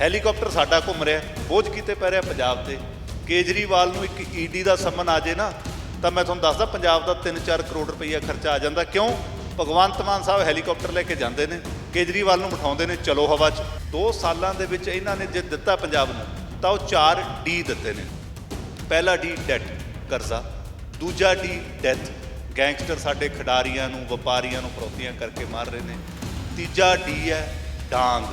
Helicopter ਸਾਡਾ ਘੁੰਮ ਰਿਹਾ, ਬੋਝ ਕੀਤੇ ਪੈ ਰਿਹਾ ਪੰਜਾਬ ਤੇ। ਕੇਜਰੀਵਾਲ ਨੂੰ ਇੱਕ ਈਡੀ ਦਾ ਸਮਨ ਆ ਜੇ ਨਾ, ਤਾਂ ਮੈਂ ਤੁਹਾਨੂੰ ਦੱਸਦਾ, ਪੰਜਾਬ ਦਾ 3-4 ਕਰੋੜ ਰੁਪਈਆ ਖਰਚਾ ਆ ਜਾਂਦਾ। ਕਿਉਂ? ਭਗਵੰਤ ਮਾਨ ਸਾਹਿਬ ਹੈਲੀਕਾਪਟਰ ਲੈ ਕੇ ਜਾਂਦੇ ਨੇ, ਕੇਜਰੀਵਾਲ ਨੂੰ ਬਿਠਾਉਂਦੇ ਨੇ, ਚਲੋ ਹਵਾ 'ਚ। 2 ਸਾਲਾਂ ਦੇ ਵਿੱਚ ਇਹਨਾਂ ਨੇ ਜੇ ਦਿੱਤਾ ਪੰਜਾਬ ਨੂੰ, ਤਾਂ ਉਹ 4 ਡੀ ਦਿੱਤੇ ਨੇ। ਪਹਿਲਾ ਡੀ ਡੈਟ ਕਰਜ਼ਾ, ਦੂਜਾ ਡੀ ਡੈਥ ਗੈਂਗਸਟਰ ਸਾਡੇ ਖਿਡਾਰੀਆਂ ਨੂੰ, ਵਪਾਰੀਆਂ ਨੂੰ ਪ੍ਰੋਤੀਆਂ ਕਰਕੇ ਮਾਰ ਰਹੇ ਨੇ। ਤੀਜਾ ਡੀ ਹੈ ਡਾਂਗ।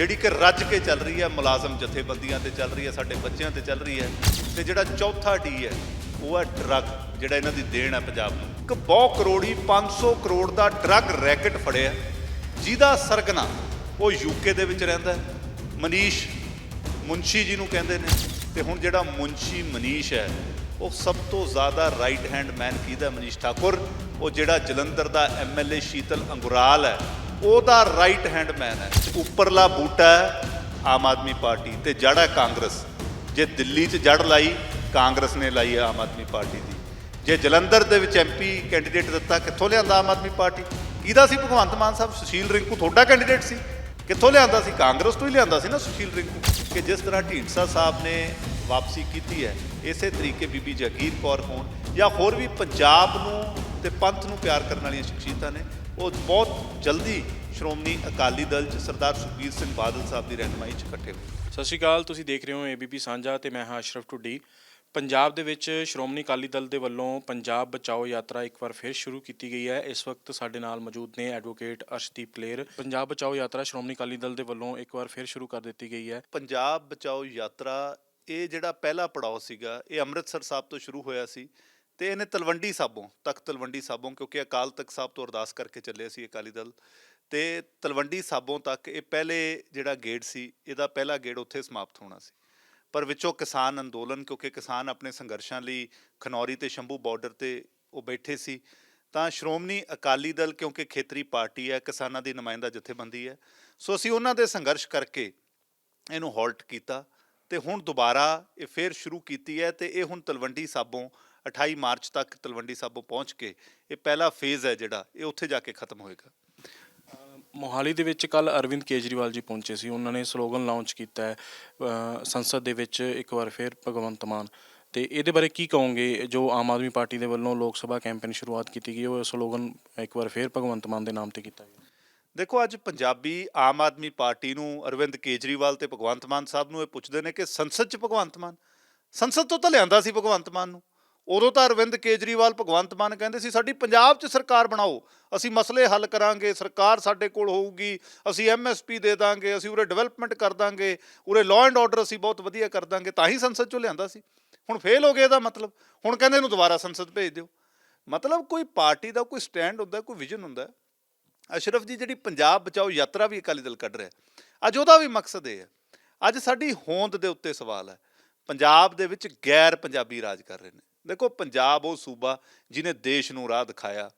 ਜਿਹੜੀ ਕਿ ਰੱਜ ਕੇ ਚੱਲ ਰਹੀ ਹੈ, ਮੁਲਾਜ਼ਮ ਜਥੇਬੰਦੀਆਂ ਤੇ ਚੱਲ ਰਹੀ ਹੈ, ਸਾਡੇ ਬੱਚਿਆਂ ਤੇ ਚੱਲ ਰਹੀ ਹੈ, ਤੇ ਜਿਹੜਾ ਚੌਥਾ ਡੀ ਹੈ, ਉਹ ਹੈ ਡਰੱਗ, ਜਿਹੜਾ ਇਹਨਾਂ ਦੀ ਦੇਣ ਹੈ ਪੰਜਾਬ ਨੂੰ। ਇੱਕ ਬਹੁਤ ਕਰੋੜੀ 500 ਕਰੋੜ ਦਾ ਡਰੱਗ ਰੈਕਟ ਫੜਿਆ। ਜਿਹਦਾ ਸਰਗਨਾ ਉਹ ਯੂਕੇ ਦੇ ਵਿੱਚ ਰਹਿੰਦਾ ਮਨੀਸ਼ ਮੁੰਸ਼ੀ ਜੀ ਨੂੰ ਕਹਿੰਦੇ ਨੇ। ਤੇ ਹੁਣ ਜਿਹੜਾ ਮੁੰਸ਼ੀ ਮਨੀਸ਼ ਹੈ, ਉਹ ਸਭ ਤੋਂ ਜ਼ਿਆਦਾ ਰਾਈਟ ਹੈਂਡ ਮੈਨ ਕਿਹਦਾ ਮਨੀਸ਼ ਠਾਕੁਰ। ਉਹ ਜਿਹੜਾ ਜਲੰਧਰ ਦਾ ਐਮਐਲਏ ਸ਼ੀਤਲ ਅੰਗੁਰਾਲ ਹੈ। ਉਹਦਾ ਰਾਈਟ ਹੈਂਡ ਮੈਨ ਹੈ। ਉੱਪਰਲਾ ਬੂਟਾ ਆਮ ਆਦਮੀ ਪਾਰਟੀ ਤੇ ਜੜ ਹੈ ਕਾਂਗਰਸ। ਜੇ ਦਿੱਲੀ 'ਚ ਜੜ ਲਾਈ, ਕਾਂਗਰਸ ਨੇ ਲਾਈ ਹੈ ਆਮ ਆਦਮੀ ਪਾਰਟੀ ਦੀ। ਜੇ ਜਲੰਧਰ ਦੇ ਵਿੱਚ ਐਮਪੀ ਕੈਂਡੀਡੇਟ ਦਿੱਤਾ, ਕਿੱਥੋਂ ਲਿਆਂਦਾ ਆਮ ਆਦਮੀ ਪਾਰਟੀ? ਕਿਹਦਾ ਸੀ ਭਗਵੰਤ ਮਾਨ ਸਾਹਿਬ? ਸੁਸ਼ੀਲ ਰਿੰਕੂ ਤੁਹਾਡਾ ਕੈਂਡੀਡੇਟ ਸੀ। ਕਿੱਥੋਂ ਲਿਆਂਦਾ ਸੀ? ਕਾਂਗਰਸ ਤੋਂ ਹੀ ਲਿਆਂਦਾ ਸੀ ਨਾ ਸੁਸ਼ੀਲ ਰਿੰਕੂ। ਕਿ ਜਿਸ ਤਰ੍ਹਾਂ ਢੀਂਡਸਾ ਸਾਹਿਬ ਨੇ ਵਾਪਸੀ ਕੀਤੀ ਹੈ, ਇਸੇ ਤਰੀਕੇ ਬੀਬੀ ਜਗੀਰ ਕੌਰ ਹੋਣ ਜਾਂ ਹੋਰ ਵੀ ਪੰਜਾਬ ਨੂੰ ਤੇ ਪੰਥ ਨੂੰ ਪਿਆਰ ਕਰਨ ਵਾਲੀਆਂ ਸ਼ਖਸੀਅਤਾਂ ਨੇ, ਉਹ ਬਹੁਤ ਜਲਦੀ ਸ਼੍ਰੋਮਣੀ ਅਕਾਲੀ ਦਲ ਚ ਸਰਦਾਰ ਸੁਖਬੀਰ ਸਿੰਘ ਬਾਦਲ ਸਾਹਿਬ ਦੀ ਰਹਿਨਮਾਈ ਚ ਇਕੱਠੇ ਹੋਏ। ਸਤਿ ਸ਼੍ਰੀ ਅਕਾਲ ਤੁਸੀਂ ਦੇਖ ਰਹੇ ਹੋ ਏਬੀਪੀ ਸਾਂਝਾ ਤੇ ਮੈਂ ਹਾਂ ਅਸ਼ਰਫ ਟੁੱਡੀ ਪੰਜਾਬ ਦੇ ਵਿੱਚ ਸ਼੍ਰੋਮਣੀ ਅਕਾਲੀ ਦਲ ਦੇ ਵੱਲੋਂ ਪੰਜਾਬ ਬਚਾਓ ਯਾਤਰਾ ਇੱਕ ਵਾਰ ਫਿਰ ਸ਼ੁਰੂ ਕੀਤੀ ਗਈ ਹੈ। ਇਸ ਵਕਤ ਸਾਡੇ ਨਾਲ ਮੌਜੂਦ ਨੇ ਐਡਵੋਕੇਟ ਅਰਸ਼ਦੀਪ ਪਲੇਰ ਪੰਜਾਬ ਬਚਾਓ ਯਾਤਰਾ ਸ਼੍ਰੋਮਣੀ ਅਕਾਲੀ ਦਲ ਦੇ ਵੱਲੋਂ ਇੱਕ ਵਾਰ ਫਿਰ ਸ਼ੁਰੂ ਕਰ ਦਿੱਤੀ ਗਈ ਹੈ। ਪੰਜਾਬ ਬਚਾਓ ਯਾਤਰਾ ਇਹ ਜਿਹੜਾ ਪਹਿਲਾ ਪੜਾਅ ਸੀਗਾ ਇਹ ਅੰਮ੍ਰਿਤਸਰ ਸਾਹਿਬ ਤੋਂ ਸ਼ੁਰੂ ਹੋਇਆ ਸੀ ਤੇ ਇਹਨੇ ਤਲਵੰਡੀ ਸਾਬੋਂ ਤਖਤ ਤਲਵੰਡੀ ਸਾਬੋਂ ਕਿਉਂਕਿ ਅਕਾਲ ਤਖਤ ਸਾਹਿਬ ਤੋਂ ਅਰਦਾਸ ਕਰਕੇ ਚੱਲੇ ਸੀ ਅਕਾਲੀ ਦਲ। ਤੇ ਤਲਵੰਡੀ ਸਾਬੋਂ ਤੱਕ ਇਹ ਪਹਿਲੇ ਜਿਹੜਾ ਗੇੜ ਸੀ, ਇਹਦਾ ਪਹਿਲਾ ਗੇੜ ਉੱਥੇ ਸਮਾਪਤ ਹੋਣਾ ਸੀ। ਪਰ ਵਿੱਚੋਂ ਕਿਸਾਨ ਅੰਦੋਲਨ, ਕਿਉਂਕਿ ਕਿਸਾਨ ਆਪਣੇ ਸੰਘਰਸ਼ਾਂ ਲਈ ਖਨੌਰੀ ਤੇ ਸ਼ੰਭੂ ਬਾਰਡਰ ਤੇ ਉਹ ਬੈਠੇ ਸੀ, ਤਾਂ ਸ਼੍ਰੋਮਣੀ ਅਕਾਲੀ ਦਲ, ਕਿਉਂਕਿ ਖੇਤਰੀ ਪਾਰਟੀ ਹੈ, ਕਿਸਾਨਾਂ ਦੀ ਨੁਮਾਇੰਦਾ ਜਥੇਬੰਦੀ ਹੈ, ਸੋ ਅਸੀਂ ਉਹਨਾਂ ਦੇ ਸੰਘਰਸ਼ ਕਰਕੇ ਇਹਨੂੰ ਹਾਲਟ ਕੀਤਾ ਤੇ ਹੁਣ ਦੁਬਾਰਾ ਇਹ ਫੇਰ ਸ਼ੁਰੂ ਕੀਤੀ ਹੈ ਤੇ ਇਹ ਹੁਣ ਤਲਵੰਡੀ ਸਾਬੋਂ 28 ਮਾਰਚ ਤੱਕ ਤਲਵੰਡੀ ਸਾਬੋਂ ਪਹੁੰਚ ਕੇ ਇਹ ਪਹਿਲਾ ਫੇਜ਼ ਹੈ ਜਿਹੜਾ, ਇਹ ਉੱਥੇ ਜਾ ਕੇ ਖਤਮ ਹੋਏਗਾ। ਮੋਹਾਲੀ ਦੇ ਵਿੱਚ ਕੱਲ ਅਰਵਿੰਦ ਕੇਜਰੀਵਾਲ ਜੀ ਪਹੁੰਚੇ ਸੀ। ਉਹਨਾਂ ਨੇ ਸਲੋਗਨ ਲਾਂਚ ਕੀਤਾ ਹੈ ਸੰਸਦ ਦੇ ਵਿੱਚ ਇੱਕ ਵਾਰ ਫਿਰ ਭਗਵੰਤ ਮਾਨ। ਤੇ ਇਹਦੇ ਬਾਰੇ ਕੀ ਕਹੋਗੇ? ਜੋ ਆਮ ਆਦਮੀ ਪਾਰਟੀ ਦੇ ਵੱਲੋਂ ਲੋਕ ਸਭਾ ਕੈਂਪੇਨ ਸ਼ੁਰੂਆਤ ਕੀਤੀ ਗਈ, ਉਹ ਸਲੋਗਨ ਇੱਕ ਵਾਰ ਫਿਰ ਭਗਵੰਤ ਮਾਨ ਦੇ ਨਾਮ ਤੇ ਕੀਤਾ ਗਿਆ। ਦੇਖੋ, ਅੱਜ ਪੰਜਾਬੀ ਆਮ ਆਦਮੀ ਪਾਰਟੀ ਨੂੰ ਅਰਵਿੰਦ ਕੇਜਰੀਵਾਲ ਤੇ ਭਗਵੰਤ ਮਾਨ ਸਾਹਿਬ ਨੂੰ ਇਹ ਪੁੱਛਦੇ ਨੇ ਕਿ ਸੰਸਦ 'ਚ ਭਗਵੰਤ ਮਾਨ? ਸੰਸਦ ਤੋਂ ਤਾਂ ਲਿਆਂਦਾ ਸੀ ਭਗਵੰਤ ਮਾਨ ਨੂੰ। ਉਦੋਂ ਤਾਂ ਅਰਵਿੰਦ ਕੇਜਰੀਵਾਲ ਭਗਵੰਤ ਮਾਨ ਕਹਿੰਦੇ ਸੀ, ਸਾਡੀ ਪੰਜਾਬ 'ਚ ਸਰਕਾਰ ਬਣਾਓ, ਅਸੀਂ ਮਸਲੇ ਹੱਲ ਕਰਾਂਗੇ, ਸਰਕਾਰ ਸਾਡੇ ਕੋਲ ਹੋਊਗੀ, ਅਸੀਂ ਐਮਐਸਪੀ ਦੇ ਦਾਂਗੇ, ਅਸੀਂ ਉਰੇ ਡਿਵੈਲਪਮੈਂਟ ਕਰ ਦਾਂਗੇ, ਉਰੇ ਲਾਅ ਐਂਡ ਆਰਡਰ ਅਸੀਂ ਬਹੁਤ ਵਧੀਆ ਕਰ ਦਾਂਗੇ। ਤਾਂ ਹੀ ਸੰਸਦ 'ਚੋਂ ਲਿਆਂਦਾ ਸੀ। ਹੁਣ ਫੇਲ ਹੋ ਗਿਆ ਇਹਦਾ ਮਤਲਬ। ਹੁਣ ਕਹਿੰਦੇ ਇਹਨੂੰ ਦੁਬਾਰਾ ਸੰਸਦ ਭੇਜ ਦਿਓ। ਮਤਲਬ ਕੋਈ ਪਾਰਟੀ ਦਾ, ਕੋਈ ਸਟੈਂਡ ਹੁੰਦਾ, ਕੋਈ ਵਿਜ਼ਨ ਹੁੰਦਾ। ਅਸ਼ਰਫ ਜੀ, ਜਿਹੜੀ ਪੰਜਾਬ ਬਚਾਓ ਯਾਤਰਾ ਵੀ ਅਕਾਲੀ ਦਲ ਕੱਢ ਰਿਹਾ। ਅੱਜ ਉਹਦਾ ਵੀ ਮਕਸਦ ਇਹ ਹੈ। ਅੱਜ ਸਾਡੀ ਹੋਂਦ ਦੇ ਉੱਤੇ ਸਵਾਲ ਹੈ। ਪੰਜਾਬ ਦੇ ਵਿੱਚ ਗੈਰ ਪੰਜਾਬੀ ਰਾਜ ਕਰ ਰਹੇ ਨੇ। ਦੇਖੋ, ਪੰਜਾਬ ਉਹ ਸੂਬਾ ਜਿਨੇ ਦੇਸ਼ ਨੂੰ ਰਾਹ ਦਿਖਾਇਆ।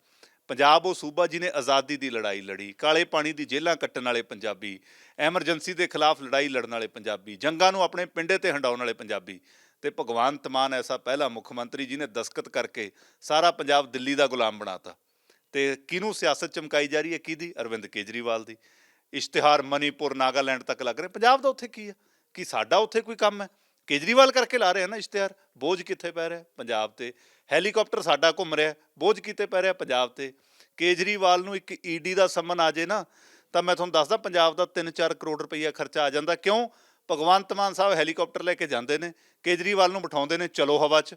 ਪੰਜਾਬ ਉਹ ਸੂਬਾ ਜਿਨੇ ਆਜ਼ਾਦੀ ਦੀ ਲੜਾਈ ਲੜੀ, ਕਾਲੇ ਪਾਣੀ ਦੀ ਜੇਲਾਂ ਕੱਟਣ ਵਾਲੇ ਪੰਜਾਬੀ, ਐਮਰਜੈਂਸੀ ਦੇ ਖਿਲਾਫ ਲੜਾਈ ਲੜਨ ਵਾਲੇ ਪੰਜਾਬੀ, ਜੰਗਾਂ ਨੂੰ ਆਪਣੇ ਪਿੰਡੇ ਤੇ ਹੰਡਾਉਣ ਵਾਲੇ ਪੰਜਾਬੀ ਤੇ ਭਗਵੰਤ ਮਾਨ ਐਸਾ ਪਹਿਲਾ ਮੁੱਖ ਮੰਤਰੀ ਜਿਨੇ ਦਸਕਤ ਕਰਕੇ ਸਾਰਾ ਪੰਜਾਬ ਦਿੱਲੀ ਦਾ ਗੁਲਾਮ ਬਣਾਤਾ। ਤੇ ਕਿਹਨੂੰ ਸਿਆਸਤ ਚਮਕਾਈ ਜਾ ਰਹੀ ਹੈ? ਕਿਹਦੀ? ਅਰਵਿੰਦ ਕੇਜਰੀਵਾਲ ਦੀ। ਇਸ਼ਤਿਹਾਰ ਮਨੀਪੁਰ, ਨਾਗਾਲੈਂਡ ਤੱਕ ਲੱਗ ਰਹੇ। ਪੰਜਾਬ ਦਾ ਉੱਥੇ ਕੀ ਆ ਕੀ ਸਾਡਾ ਉੱਥੇ ਕੋਈ ਕੰਮ ਹੈ? ਕੇਜਰੀਵਾਲ ਕਰਕੇ ਲਾ ਰਹੇ ਆ ਨਾ ਇਸ਼ਤਿਹਾਰ, ਬੋਝ ਕਿੱਥੇ ਪੈ ਰਿਹਾ ਪੰਜਾਬ ਤੇ। ਹੈਲੀਕਾਪਟਰ ਸਾਡਾ ਘੁੰਮ ਰਿਹਾ ਬੋਝ ਕਿੱਥੇ ਪੈ ਰਿਹਾ ਪੰਜਾਬ ਤੇ। ਕੇਜਰੀਵਾਲ ਨੂੰ ਇੱਕ ਈਡੀ ਦਾ ਸੰਮਨ ਆ ਜੇ ਨਾ, ਤਾਂ ਮੈਂ ਤੁਹਾਨੂੰ ਦੱਸਦਾ, ਪੰਜਾਬ ਦਾ 3-4 ਕਰੋੜ ਰੁਪਈਆ ਖਰਚਾ ਆ ਜਾਂਦਾ। ਕਿਉਂ? ਭਗਵੰਤ ਮਾਨ ਸਾਹਿਬ ਹੈਲੀਕਾਪਟਰ ਲੈ ਕੇ ਜਾਂਦੇ ਨੇ, ਕੇਜਰੀਵਾਲ ਨੂੰ ਬਿਠਾਉਂਦੇ ਨੇ, ਚਲੋ ਹਵਾ 'ਚ।